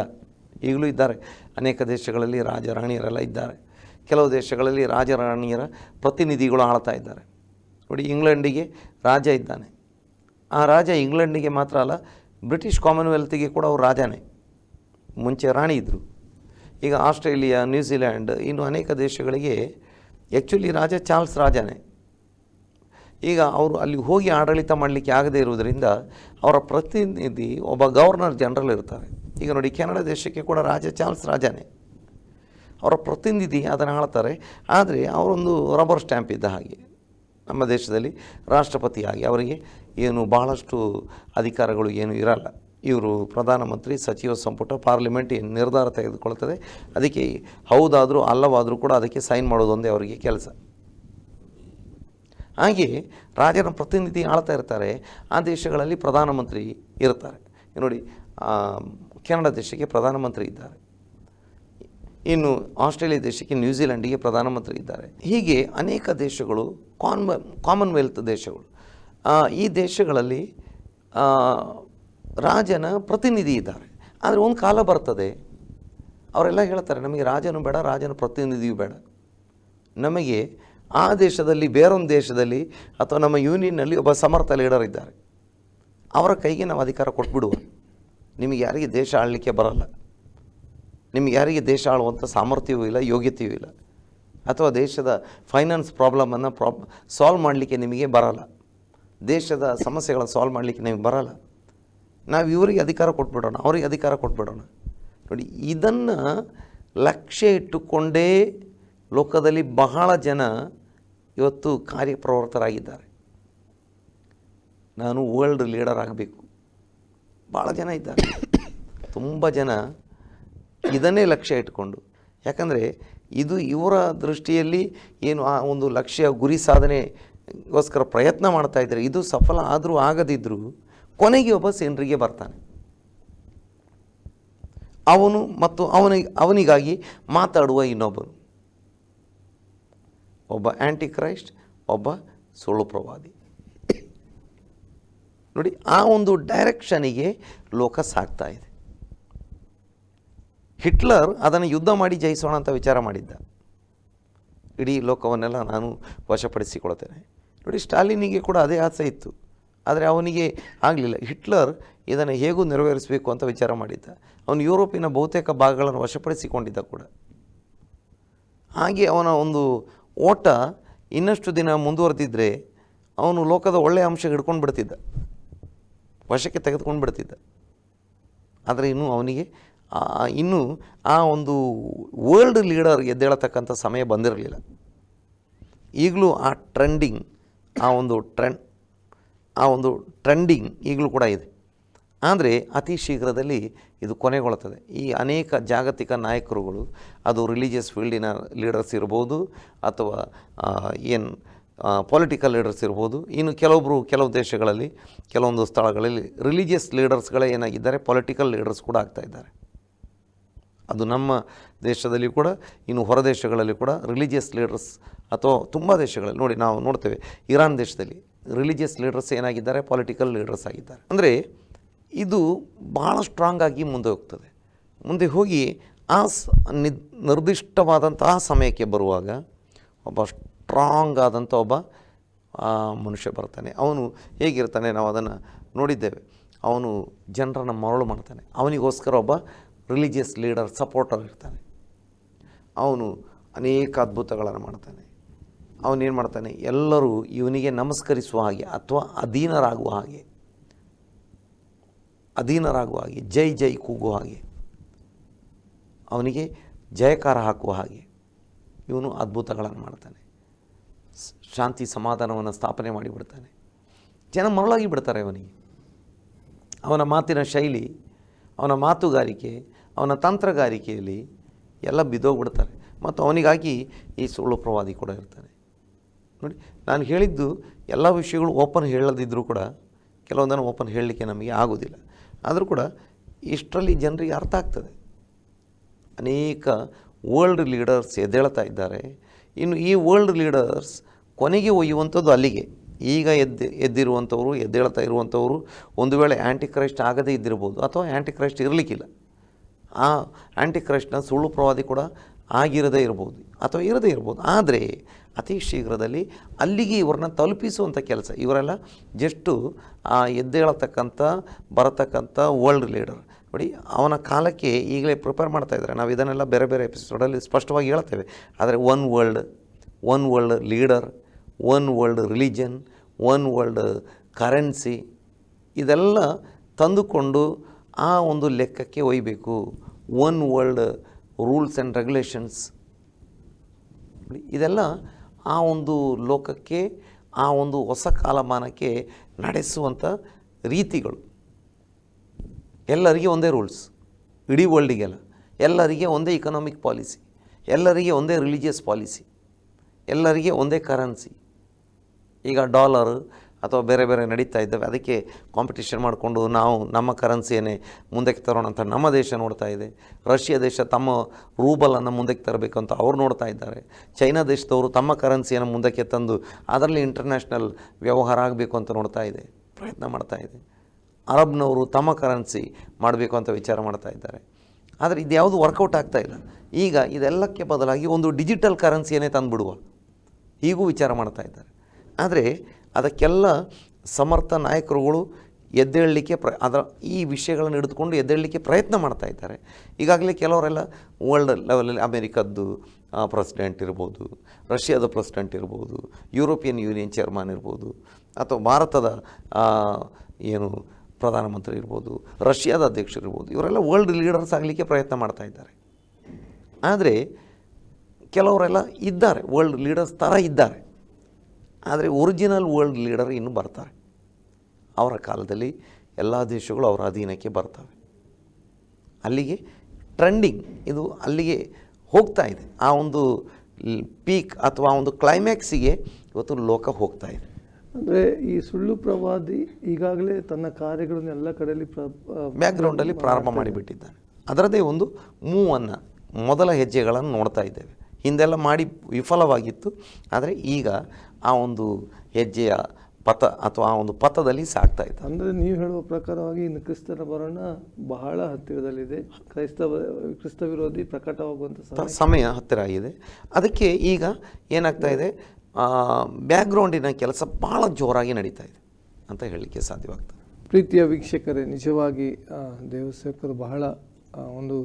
ಈಗಲೂ ಇದ್ದಾರೆ. ಅನೇಕ ದೇಶಗಳಲ್ಲಿ ರಾಜ ರಾಣಿಯರೆಲ್ಲ ಇದ್ದಾರೆ. ಕೆಲವು ದೇಶಗಳಲ್ಲಿ ರಾಜ ರಾಣಿಯರ ಪ್ರತಿನಿಧಿಗಳು ಆಳ್ತಾ ಇದ್ದಾರೆ. ನೋಡಿ, ಇಂಗ್ಲೆಂಡಿಗೆ ರಾಜ ಇದ್ದಾನೆ. ಆ ರಾಜ ಇಂಗ್ಲೆಂಡಿಗೆ ಮಾತ್ರ ಅಲ್ಲ, ಬ್ರಿಟಿಷ್ ಕಾಮನ್ವೆಲ್ತಿಗೆ ಕೂಡ ಅವರು ರಾಜನೇ. ಮುಂಚೆ ರಾಣಿ ಇದ್ದರು ಈಗ ಆಸ್ಟ್ರೇಲಿಯಾ ನ್ಯೂಜಿಲ್ಯಾಂಡ್ ಇನ್ನು ಅನೇಕ ದೇಶಗಳಿಗೆ ಆ್ಯಕ್ಚುಲಿ ರಾಜ ಚಾರ್ಲ್ಸ್ ರಾಜನೇ. ಈಗ ಅವರು ಅಲ್ಲಿ ಹೋಗಿ ಆಡಳಿತ ಮಾಡಲಿಕ್ಕೆ ಆಗದೇ ಇರುವುದರಿಂದ ಅವರ ಪ್ರತಿನಿಧಿ ಒಬ್ಬ ಗವರ್ನರ್ ಜನರಲ್ ಇರ್ತಾರೆ. ಈಗ ನೋಡಿ, ಕೆನಡಾ ದೇಶಕ್ಕೆ ಕೂಡ ರಾಜ ಚಾರ್ಲ್ಸ್ ರಾಜನೇ. ಅವರ ಪ್ರತಿನಿಧಿ ಅದನ್ನು ಆಳ್ತಾರೆ. ಆದರೆ ಅವರೊಂದು ರಬ್ಬರ್ ಸ್ಟ್ಯಾಂಪ್ ಇದ್ದ ಹಾಗೆ. ನಮ್ಮ ದೇಶದಲ್ಲಿ ರಾಷ್ಟ್ರಪತಿಯಾಗಿ ಅವರಿಗೆ ಏನು ಬಹಳಷ್ಟು ಅಧಿಕಾರಗಳು ಏನು ಇರಲ್ಲ. ಇವರು ಪ್ರಧಾನಮಂತ್ರಿ ಸಚಿವ ಸಂಪುಟ ಪಾರ್ಲಿಮೆಂಟ್ ನಿರ್ಧಾರ ತೆಗೆದುಕೊಳ್ತದೆ. ಅದಕ್ಕೆ ಹೌದಾದರೂ ಅಲ್ಲವಾದರೂ ಕೂಡ ಅದಕ್ಕೆ ಸೈನ್ ಮಾಡೋದೊಂದೇ ಅವರಿಗೆ ಕೆಲಸ. ಹಾಗೆ ರಾಜನ ಪ್ರತಿನಿಧಿ ಆಳ್ತಾ ಇರ್ತಾರೆ. ಆ ದೇಶಗಳಲ್ಲಿ ಪ್ರಧಾನಮಂತ್ರಿ ಇರ್ತಾರೆ. ನೋಡಿ ಕೆನಡಾ ದೇಶಕ್ಕೆ ಪ್ರಧಾನಮಂತ್ರಿ ಇದ್ದಾರೆ. ಇನ್ನು ಆಸ್ಟ್ರೇಲಿಯಾ ದೇಶಕ್ಕೆ ನ್ಯೂಜಿಲೆಂಡಿಗೆ ಪ್ರಧಾನಮಂತ್ರಿ ಇದ್ದಾರೆ. ಹೀಗೆ ಅನೇಕ ದೇಶಗಳು ಕಾನ್ಮ ಕಾಮನ್ವೆಲ್ತ್ ದೇಶಗಳು. ಈ ದೇಶಗಳಲ್ಲಿ ರಾಜನ ಪ್ರತಿನಿಧಿ ಇದ್ದಾರೆ. ಆದರೆ ಒಂದು ಕಾಲ ಬರ್ತದೆ, ಅವರೆಲ್ಲ ಹೇಳ್ತಾರೆ, ನಮಗೆ ರಾಜನು ಬೇಡ, ರಾಜನ ಪ್ರತಿನಿಧಿಯೂ ಬೇಡ. ನಮಗೆ ಆ ದೇಶದಲ್ಲಿ, ಬೇರೊಂದು ದೇಶದಲ್ಲಿ ಅಥವಾ ನಮ್ಮ ಯೂನಿಯನ್ನಲ್ಲಿ ಒಬ್ಬ ಸಮರ್ಥ ಲೀಡರ್ ಇದ್ದಾರೆ. ಅವರ ಕೈಗೆ ನಾವು ಅಧಿಕಾರ ಕೊಟ್ಬಿಡುವ. ನಿಮಗೆ ಯಾರಿಗೆ ದೇಶ ಆಳಲಿಕ್ಕೆ ಬರಲ್ಲ. ನಿಮಗೆ ಯಾರಿಗೆ ದೇಶ ಆಳುವಂಥ ಸಾಮರ್ಥ್ಯವೂ ಇಲ್ಲ, ಯೋಗ್ಯತೆಯೂ ಇಲ್ಲ. ಅಥವಾ ದೇಶದ ಫೈನಾನ್ಸ್ ಪ್ರಾಬ್ಲಮನ್ನು ಪ್ರಾಬ್ ಸಾಲ್ವ್ ಮಾಡಲಿಕ್ಕೆ ನಿಮಗೆ ಬರಲ್ಲ. ದೇಶದ ಸಮಸ್ಯೆಗಳನ್ನು ಸಾಲ್ವ್ ಮಾಡಲಿಕ್ಕೆ ನಿಮಗೆ ಬರಲ್ಲ. ನಾವು ಇವರಿಗೆ ಅಧಿಕಾರ ಕೊಟ್ಬಿಡೋಣ, ಅವರಿಗೆ ಅಧಿಕಾರ ಕೊಟ್ಬಿಡೋಣ. ನೋಡಿ, ಇದನ್ನು ಲಕ್ಷ್ಯ ಇಟ್ಟುಕೊಂಡೇ ಲೋಕದಲ್ಲಿ ಬಹಳ ಜನ ಇವತ್ತು ಕಾರ್ಯಪ್ರವೃತ್ತರಾಗಿದ್ದಾರೆ. ನಾನು ವರ್ಲ್ಡ್ ಲೀಡರ್ ಆಗಬೇಕು. ಭಾಳ ಜನ ಇದ್ದಾರೆ. ತುಂಬ ಜನ ಇದನ್ನೇ ಲಕ್ಷ್ಯ ಇಟ್ಕೊಂಡು. ಯಾಕಂದರೆ ಇದು ಇವರ ದೃಷ್ಟಿಯಲ್ಲಿ ಏನು ಆ ಒಂದು ಲಕ್ಷ್ಯ ಗುರಿ ಸಾಧನೆಗೋಸ್ಕರ ಪ್ರಯತ್ನ ಮಾಡ್ತಾ ಇದ್ದಾರೆ. ಇದು ಸಫಲ ಆದರೂ ಆಗದಿದ್ದರೂ ಕೊನೆಗೆ ಒಬ್ಬ ಸೇನರಿಗೆ ಬರ್ತಾನೆ. ಅವನು ಮತ್ತು ಅವನಿಗೆ ಅವನಿಗಾಗಿ ಮಾತಾಡುವ ಇನ್ನೊಬ್ಬನು. ಒಬ್ಬ ಆ್ಯಂಟಿ ಕ್ರೈಸ್ಟ್ ಒಬ್ಬ ಸುಳ್ಳು ಪ್ರವಾದಿ. ನೋಡಿ, ಆ ಒಂದು ಡೈರೆಕ್ಷನಿಗೆ ಲೋಕ ಸಾಗ್ತಾ ಇದೆ. ಹಿಟ್ಲರ್ ಅದನ್ನು ಯುದ್ಧ ಮಾಡಿ ಜಯಿಸೋಣ ಅಂತ ವಿಚಾರ ಮಾಡಿದ್ದ. ಇಡೀ ಲೋಕವನ್ನೆಲ್ಲ ನಾನು ವಶಪಡಿಸಿಕೊಳ್ತೇನೆ ನೋಡಿ, ಸ್ಟಾಲಿನಿಗೆ ಕೂಡ ಅದೇ ಆಸೆ ಇತ್ತು. ಆದರೆ ಅವನಿಗೆ ಆಗಲಿಲ್ಲ. ಹಿಟ್ಲರ್ ಇದನ್ನು ಹೇಗೂ ನೆರವೇರಿಸಬೇಕು ಅಂತ ವಿಚಾರ ಮಾಡಿದ್ದ. ಅವನು ಯುರೋಪಿನ ಬಹುತೇಕ ಭಾಗಗಳನ್ನು ವಶಪಡಿಸಿಕೊಂಡಿದ್ದ ಕೂಡ. ಹಾಗೆ ಅವನ ಒಂದು ಓಟ ಇನ್ನಷ್ಟು ದಿನ ಮುಂದುವರೆದಿದ್ದರೆ ಅವನು ಲೋಕದ ಒಳ್ಳೆಯ ಅಂಶ ಹಿಡ್ಕೊಂಡು ಬಿಡ್ತಿದ್ದ ವಶಕ್ಕೆ ತೆಗೆದುಕೊಂಡು ಬಿಡ್ತಿದ್ದ ಆದರೆ ಇನ್ನೂ ಅವನಿಗೆ ಇನ್ನೂ ಆ ಒಂದು ವರ್ಲ್ಡ್ ಲೀಡರ್ ಎದ್ದೇಳತಕ್ಕಂಥ ಸಮಯ ಬಂದಿರಲಿಲ್ಲ. ಈಗಲೂ ಆ ಟ್ರೆಂಡಿಂಗ್ ಆ ಒಂದು ಟ್ರೆಂಡ್ ಆ ಒಂದು ಟ್ರೆಂಡಿಂಗ್ ಈಗಲೂ ಕೂಡ ಇದೆ. ಆದರೆ ಅತಿ ಶೀಘ್ರದಲ್ಲಿ ಇದು ಕೊನೆಗೊಳ್ಳುತ್ತದೆ. ಈ ಅನೇಕ ಜಾಗತಿಕ ನಾಯಕರುಗಳು, ಅದು ರಿಲಿಜಿಯಸ್ ಫೀಲ್ಡಿನ ಲೀಡರ್ಸ್ ಇರ್ಬೋದು, ಅಥವಾ ಏನು ಪೊಲಿಟಿಕಲ್ ಲೀಡರ್ಸ್ ಇರ್ಬೋದು, ಇನ್ನು ಕೆಲವೊಬ್ಬರು ಕೆಲವು ದೇಶಗಳಲ್ಲಿ, ಕೆಲವೊಂದು ಸ್ಥಳಗಳಲ್ಲಿ ರಿಲಿಜಿಯಸ್ ಲೀಡರ್ಸ್ಗಳೇ ಏನಾಗಿದ್ದಾರೆ ಪೊಲಿಟಿಕಲ್ ಲೀಡರ್ಸ್ ಕೂಡ ಆಗ್ತಾ ಇದ್ದಾರೆ. ಅದು ನಮ್ಮ ದೇಶದಲ್ಲಿ ಕೂಡ, ಇನ್ನು ಹೊರ ದೇಶಗಳಲ್ಲಿ ಕೂಡ ರಿಲಿಜಿಯಸ್ ಲೀಡರ್ಸ್ ಅಥವಾ ತುಂಬ ದೇಶಗಳಲ್ಲಿ, ನೋಡಿ ನಾವು ನೋಡ್ತೇವೆ, ಇರಾನ್ ದೇಶದಲ್ಲಿ ರಿಲಿಜಿಯಸ್ ಲೀಡರ್ಸ್ ಏನಾಗಿದ್ದಾರೆ ಪೊಲಿಟಿಕಲ್ ಲೀಡರ್ಸ್ ಆಗಿದ್ದಾರೆ. ಅಂದರೆ ಇದು ಭಾಳ ಸ್ಟ್ರಾಂಗ್ ಆಗಿ ಮುಂದೆ ಹೋಗ್ತದೆ. ಮುಂದೆ ಹೋಗಿ ಆ ಸ, ನಿ, ನಿರ್ದಿಷ್ಟವಾದಂತಹ ಸಮಯಕ್ಕೆ ಬರುವಾಗ ಒಬ್ಬ ಸ್ಟ್ರಾಂಗ್ ಆದಂಥ ಒಬ್ಬ ಮನುಷ್ಯ ಬರ್ತಾನೆ. ಅವನು ಹೇಗಿರ್ತಾನೆ, ನಾವು ಅದನ್ನು ನೋಡಿದ್ದೇವೆ. ಅವನು ಜನರನ್ನು ಮರಳು ಮಾಡ್ತಾನೆ. ಅವನಿಗೋಸ್ಕರ ಒಬ್ಬ ರಿಲಿಜಿಯಸ್ ಲೀಡರ್ ಸಪೋರ್ಟರ್ ಇರ್ತಾನೆ. ಅವನು ಅನೇಕ ಅದ್ಭುತಗಳನ್ನು ಮಾಡ್ತಾನೆ. ಅವನೇನು ಮಾಡ್ತಾನೆ? ಎಲ್ಲರೂ ಇವನಿಗೆ ನಮಸ್ಕರಿಸುವ ಹಾಗೆ ಅಥವಾ ಅಧೀನರಾಗುವ ಹಾಗೆ. ಅಧೀನರಾಗುವ ಹಾಗೆ, ಜೈ ಜೈ ಕೂಗುವ ಹಾಗೆ. ಅವನಿಗೆ ಜಯಕಾರ ಹಾಕುವ ಹಾಗೆ. ಇವನು ಅದ್ಭುತಗಳನ್ನು ಮಾಡ್ತಾನೆ. ಶಾಂತಿ ಸಮಾಧಾನವನ್ನು ಸ್ಥಾಪನೆ ಮಾಡಿಬಿಡ್ತಾನೆ. ಜನ ಮರಳಾಗಿ ಬಿಡ್ತಾರೆ ಅವನಿಗೆ. ಅವನ ಮಾತಿನ ಶೈಲಿ, ಅವನ ಮಾತುಗಾರಿಕೆ ಅವನ ತಂತ್ರಗಾರಿಕೆಯಲ್ಲಿ ಎಲ್ಲ ಬಿದ್ದೋಗ್ಬಿಡ್ತಾರೆ. ಮತ್ತು ಅವನಿಗಾಗಿ ಈ ಸುಳ್ಳು ಪ್ರವಾದಿ ಕೂಡ ಇರ್ತಾನೆ. ನೋಡಿ, ನಾನು ಹೇಳಿದ್ದು ಎಲ್ಲ ವಿಷಯಗಳು ಓಪನ್ ಹೇಳದಿದ್ದರೂ ಕೂಡ ಕೆಲವೊಂದನ್ನು ಓಪನ್ ಹೇಳಲಿಕ್ಕೆ ನಮಗೆ ಆಗೋದಿಲ್ಲ ಆದರೂ ಕೂಡ ಇಷ್ಟರಲ್ಲಿ ಜನರಿಗೆ ಅರ್ಥ ಆಗ್ತದೆ. ಅನೇಕ ವರ್ಲ್ಡ್ ಲೀಡರ್ಸ್ ಎದ್ದೇಳ್ತಾ ಇದ್ದಾರೆ. ಇನ್ನು ಈ ವರ್ಲ್ಡ್ ಲೀಡರ್ಸ್ ಕೊನೆಗೆ ಒಯ್ಯುವಂಥದ್ದು ಅಲ್ಲಿಗೆ. ಈಗ ಎದ್ದು, ಎದ್ದಿರುವಂಥವರು, ಎದ್ದೇಳ್ತಾ ಇರುವಂಥವರು ಒಂದು ವೇಳೆ ಆ್ಯಂಟಿ ಕ್ರೈಸ್ಟ್ ಆಗದೇ ಇದ್ದಿರ್ಬೋದು ಅಥವಾ ಆ್ಯಂಟಿ ಕ್ರೈಸ್ಟ್ ಇರಲಿಕ್ಕಿಲ್ಲ. ಆ ಆ್ಯಂಟಿ ಕ್ರೈಸ್ಟ್ನ ಸುಳ್ಳು ಪ್ರವಾದಿ ಕೂಡ ಆಗಿರದೇ ಇರ್ಬೋದು ಅಥವಾ ಇರದೇ ಇರ್ಬೋದು. ಆದರೆ ಅತಿ ಶೀಘ್ರದಲ್ಲಿ ಅಲ್ಲಿಗೆ ಇವ್ರನ್ನ ತಲುಪಿಸುವಂಥ ಕೆಲಸ. ಇವರೆಲ್ಲ ಜಸ್ಟು ಆ, ಎದ್ದೇಳತಕ್ಕಂಥ, ಬರತಕ್ಕಂಥ ವರ್ಲ್ಡ್ ಲೀಡರ್ ನೋಡಿ, ಅವನ ಕಾಲಕ್ಕೆ ಈಗಲೇ ಪ್ರಿಪೇರ್ ಮಾಡ್ತಾ ಇದ್ದಾರೆ. ನಾವು ಇದನ್ನೆಲ್ಲ ಬೇರೆ ಬೇರೆ ಎಪಿಸೋಡಲ್ಲಿ ಸ್ಪಷ್ಟವಾಗಿ ಹೇಳ್ತೇವೆ. ಆದರೆ one world one world leader one world religion one world currency ಇದೆಲ್ಲ ತಂದುಕೊಂಡು ಆ ಒಂದು ಲೆಕ್ಕಕ್ಕೆ ಒಯ್ಯಬೇಕು one world rules and regulations ಇದೆಲ್ಲ ಆ ಒಂದು ಲೋಕಕ್ಕೆ, ಆ ಒಂದು ಹೊಸ ಕಾಲಮಾನಕ್ಕೆ ನಡೆಸುವಂಥ ರೀತಿಗಳು. ಎಲ್ಲರಿಗೆ ಒಂದೇ ರೂಲ್ಸ್ ಇಡೀ ವರ್ಲ್ಡಿಗೆಲ್ಲ ಎಲ್ಲರಿಗೆ ಒಂದೇ ಇಕನಾಮಿಕ್ ಪಾಲಿಸಿ ಎಲ್ಲರಿಗೆ ಒಂದೇ ರಿಲಿಜಿಯಸ್ ಪಾಲಿಸಿ ಎಲ್ಲರಿಗೆ ಒಂದೇ ಕರೆನ್ಸಿ ಈಗ ಡಾಲರ್ ಅಥವಾ ಬೇರೆ ಬೇರೆ ನಡೀತಾ ಇದ್ದಾವೆ, ಅದಕ್ಕೆ ಕಾಂಪಿಟೇಷನ್ ಮಾಡಿಕೊಂಡು ನಾವು ನಮ್ಮ ಕರೆನ್ಸಿಯನ್ನೇ ಮುಂದಕ್ಕೆ ತರೋಣ ಅಂತ ನಮ್ಮ ದೇಶ ನೋಡ್ತಾ ಇದೆ. ರಷ್ಯಾ ದೇಶ ತಮ್ಮ ರೂಬಲನ್ನು ಮುಂದಕ್ಕೆ ತರಬೇಕು ಅಂತ ಅವ್ರು ನೋಡ್ತಾ ಇದ್ದಾರೆ. ಚೈನಾ ದೇಶದವರು ತಮ್ಮ ಕರೆನ್ಸಿಯನ್ನು ಮುಂದಕ್ಕೆ ತಂದು ಅದರಲ್ಲಿ ಇಂಟರ್ನ್ಯಾಷನಲ್ ವ್ಯವಹಾರ ಆಗಬೇಕು ಅಂತ ನೋಡ್ತಾ ಇದೆ, ಪ್ರಯತ್ನ ಮಾಡ್ತಾ ಇದೆ. ಅರಬ್ನವರು ತಮ್ಮ ಕರೆನ್ಸಿ ಮಾಡಬೇಕು ಅಂತ ವಿಚಾರ ಮಾಡ್ತಾ ಇದ್ದಾರೆ. ಆದರೆ ಇದು ಯಾವುದು ವರ್ಕೌಟ್ ಆಗ್ತಾ ಇಲ್ಲ. ಈಗ ಇದೆಲ್ಲಕ್ಕೆ ಬದಲಾಗಿ ಒಂದು ಡಿಜಿಟಲ್ ಕರೆನ್ಸಿಯನ್ನೇ ತಂದುಬಿಡುವ. ಹೀಗೂ ವಿಚಾರ ಮಾಡ್ತಾ ಇದ್ದಾರೆ. ಆದರೆ ಅದಕ್ಕೆಲ್ಲ ಸಮರ್ಥ ನಾಯಕರುಗಳು ಎದ್ದೇಳಲಿಕ್ಕೆ ಪ್ರ, ಅದರ ಈ ವಿಷಯಗಳನ್ನು ಹಿಡಿದುಕೊಂಡು ಎದ್ದೇಳಲಿಕ್ಕೆ ಪ್ರಯತ್ನ ಮಾಡ್ತಾ ಇದ್ದಾರೆ. ಈಗಾಗಲೇ ಕೆಲವರೆಲ್ಲ ವರ್ಲ್ಡ್ ಲೆವೆಲಲ್ಲಿ ಅಮೇರಿಕದ್ದು ಪ್ರೆಸಿಡೆಂಟ್ ಇರ್ಬೋದು, ರಷ್ಯಾದ ಪ್ರೆಸಿಡೆಂಟ್ ಇರ್ಬೋದು ಯುರೋಪಿಯನ್ ಯೂನಿಯನ್ ಚೇರ್ಮನ್ ಇರ್ಬೋದು, ಅಥವಾ ಭಾರತದ ಏನು ಪ್ರಧಾನಮಂತ್ರಿ ಇರ್ಬೋದು, ರಷ್ಯಾದ ಅಧ್ಯಕ್ಷರು ಇರ್ಬೋದು, ಇವರೆಲ್ಲ ವರ್ಲ್ಡ್ ಲೀಡರ್ಸ್ ಆಗಲಿಕ್ಕೆ ಪ್ರಯತ್ನ ಮಾಡ್ತಾ ಇದ್ದಾರೆ. ಆದರೆ ಕೆಲವರೆಲ್ಲ ಇದ್ದಾರೆ ವರ್ಲ್ಡ್ ಲೀಡರ್ಸ್ ಥರ ಇದ್ದಾರೆ. ಆದರೆ ಒರಿಜಿನಲ್ ವರ್ಲ್ಡ್ ಲೀಡರ್ ಇನ್ನು ಬರ್ತಾರೆ. ಅವರ ಕಾಲದಲ್ಲಿ ಎಲ್ಲ ದೇಶಗಳು ಅವರ ಅಧೀನಕ್ಕೆ ಬರ್ತವೆ. ಅಲ್ಲಿಗೆ ಟ್ರೆಂಡಿಂಗ್ ಇದು ಅಲ್ಲಿಗೆ ಹೋಗ್ತಾ ಇದೆ. ಆ ಒಂದು ಪೀಕ್ ಅಥವಾ ಆ ಒಂದು ಕ್ಲೈಮ್ಯಾಕ್ಸಿಗೆ ಇವತ್ತು ಲೋಕ ಹೋಗ್ತಾ ಇದೆ. ಅಂದರೆ ಈ ಸುಳ್ಳು ಪ್ರವಾದಿ ಈಗಾಗಲೇ ತನ್ನ ಕಾರ್ಯಗಳನ್ನು ಎಲ್ಲ ಕಡೆಯಲ್ಲಿ ಬ್ಯಾಕ್ಗ್ರೌಂಡಲ್ಲಿ ಪ್ರಾರಂಭ ಮಾಡಿಬಿಟ್ಟಿದ್ದಾನೆ. ಅದರದೇ ಒಂದು ಮೂವನ್ನು ಮೊದಲ ಹೆಜ್ಜೆಗಳನ್ನು ನೋಡ್ತಾ ಇದ್ದೇವೆ. ಹಿಂದೆಲ್ಲ ಮಾಡಿ ವಿಫಲವಾಗಿತ್ತು. ಆದರೆ ಈಗ ಆ ಒಂದು ಹೆಜ್ಜೆಯ ಪಥ ಅಥವಾ ಆ ಒಂದು ಪಥದಲ್ಲಿ ಸಾಗ್ತಾ ಇತ್ತು ಅಂದರೆ ನೀವು ಹೇಳುವ ಪ್ರಕಾರವಾಗಿ ಇನ್ನು ಕ್ರಿಸ್ತನ ಭರಣ ಬಹಳ ಹತ್ತಿರದಲ್ಲಿದೆ. ಕ್ರೈಸ್ತ ಕ್ರಿಸ್ತ ವಿರೋಧಿ ಪ್ರಕಟವಾಗುವಂಥ ಸಮಯ. ಹತ್ತಿರ ಆಗಿದೆ. ಅದಕ್ಕೆ ಈಗ ಏನಾಗ್ತಾ ಇದೆ? ಬ್ಯಾಕ್ಗ್ರೌಂಡಿನ ಕೆಲಸ ಭಾಳ ಜೋರಾಗಿ ನಡೀತಾ ಇದೆ ಅಂತ ಹೇಳಲಿಕ್ಕೆ ಸಾಧ್ಯವಾಗ್ತದೆ. ಪ್ರೀತಿಯ ವೀಕ್ಷಕರೇ ನಿಜವಾಗಿ ದೇವಸೇವಕರು ಬಹಳ ಒಂದು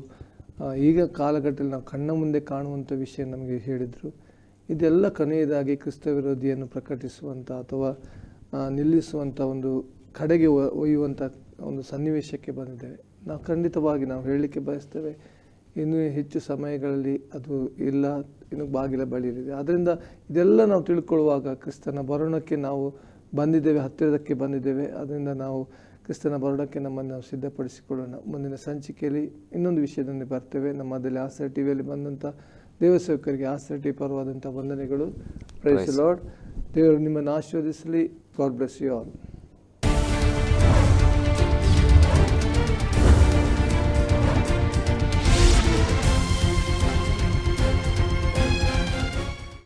ಈಗ ಕಾಲಘಟ್ಟದಲ್ಲಿ ನಾವು ಕಣ್ಣ ಮುಂದೆ ಕಾಣುವಂಥ ವಿಷಯ ನಮಗೆ ಹೇಳಿದರು. ಇದೆಲ್ಲ ಕೊನೆಯದಾಗಿ ಕ್ರಿಸ್ತ ವಿರೋಧಿಯನ್ನು ಪ್ರಕಟಿಸುವಂಥ ಅಥವಾ ನಿಲ್ಲಿಸುವಂಥ ಒಂದು ಕಡೆಗೆ ಒಯ್ಯುವಂಥ ಒಂದು ಸನ್ನಿವೇಶಕ್ಕೆ ಬಂದಿದ್ದೇವೆ. ನಾವು ಖಂಡಿತವಾಗಿ ನಾವು ಹೇಳಲಿಕ್ಕೆ ಬಯಸ್ತೇವೆ, ಇನ್ನೂ ಹೆಚ್ಚು ಸಮಯಗಳಲ್ಲಿ ಅದು ಇಲ್ಲ, ಇನ್ನು ಬಾಗಿಲ ಬಳಿಯಲಿದೆ. ಆದ್ದರಿಂದ ಇದೆಲ್ಲ ನಾವು ತಿಳ್ಕೊಳ್ಳುವಾಗ ಕ್ರಿಸ್ತನ ಬರೋಣಕ್ಕೆ ನಾವು ಬಂದಿದ್ದೇವೆ ಹತ್ತಿರದಕ್ಕೆ ಬಂದಿದ್ದೇವೆ. ಅದರಿಂದ ನಾವು ಕ್ರಿಸ್ತನ ಬರೋಣಕ್ಕೆ ನಮ್ಮನ್ನು ನಾವು ಸಿದ್ಧಪಡಿಸಿಕೊಳ್ಳೋಣ. ಮುಂದಿನ ಸಂಚಿಕೆಯಲ್ಲಿ ಇನ್ನೊಂದು ವಿಷಯದಲ್ಲಿ ಬರ್ತೇವೆ. ನಮ್ಮದಲ್ಲಿ ಆಸರ ಟಿ ವಿಯಲ್ಲಿ ಬಂದಂಥ ದೇವಸೇವಕರಿಗೆ ಆಸಕ್ತಿ ಪರವಾದಂಥ ವಂದನೆಗಳು. ಪ್ರೈಸ್ ಲಾರ್ಡ್ ದೇವರು ನಿಮ್ಮನ್ನು ಆಶೀರ್ವದಿಸಲಿ. God bless you all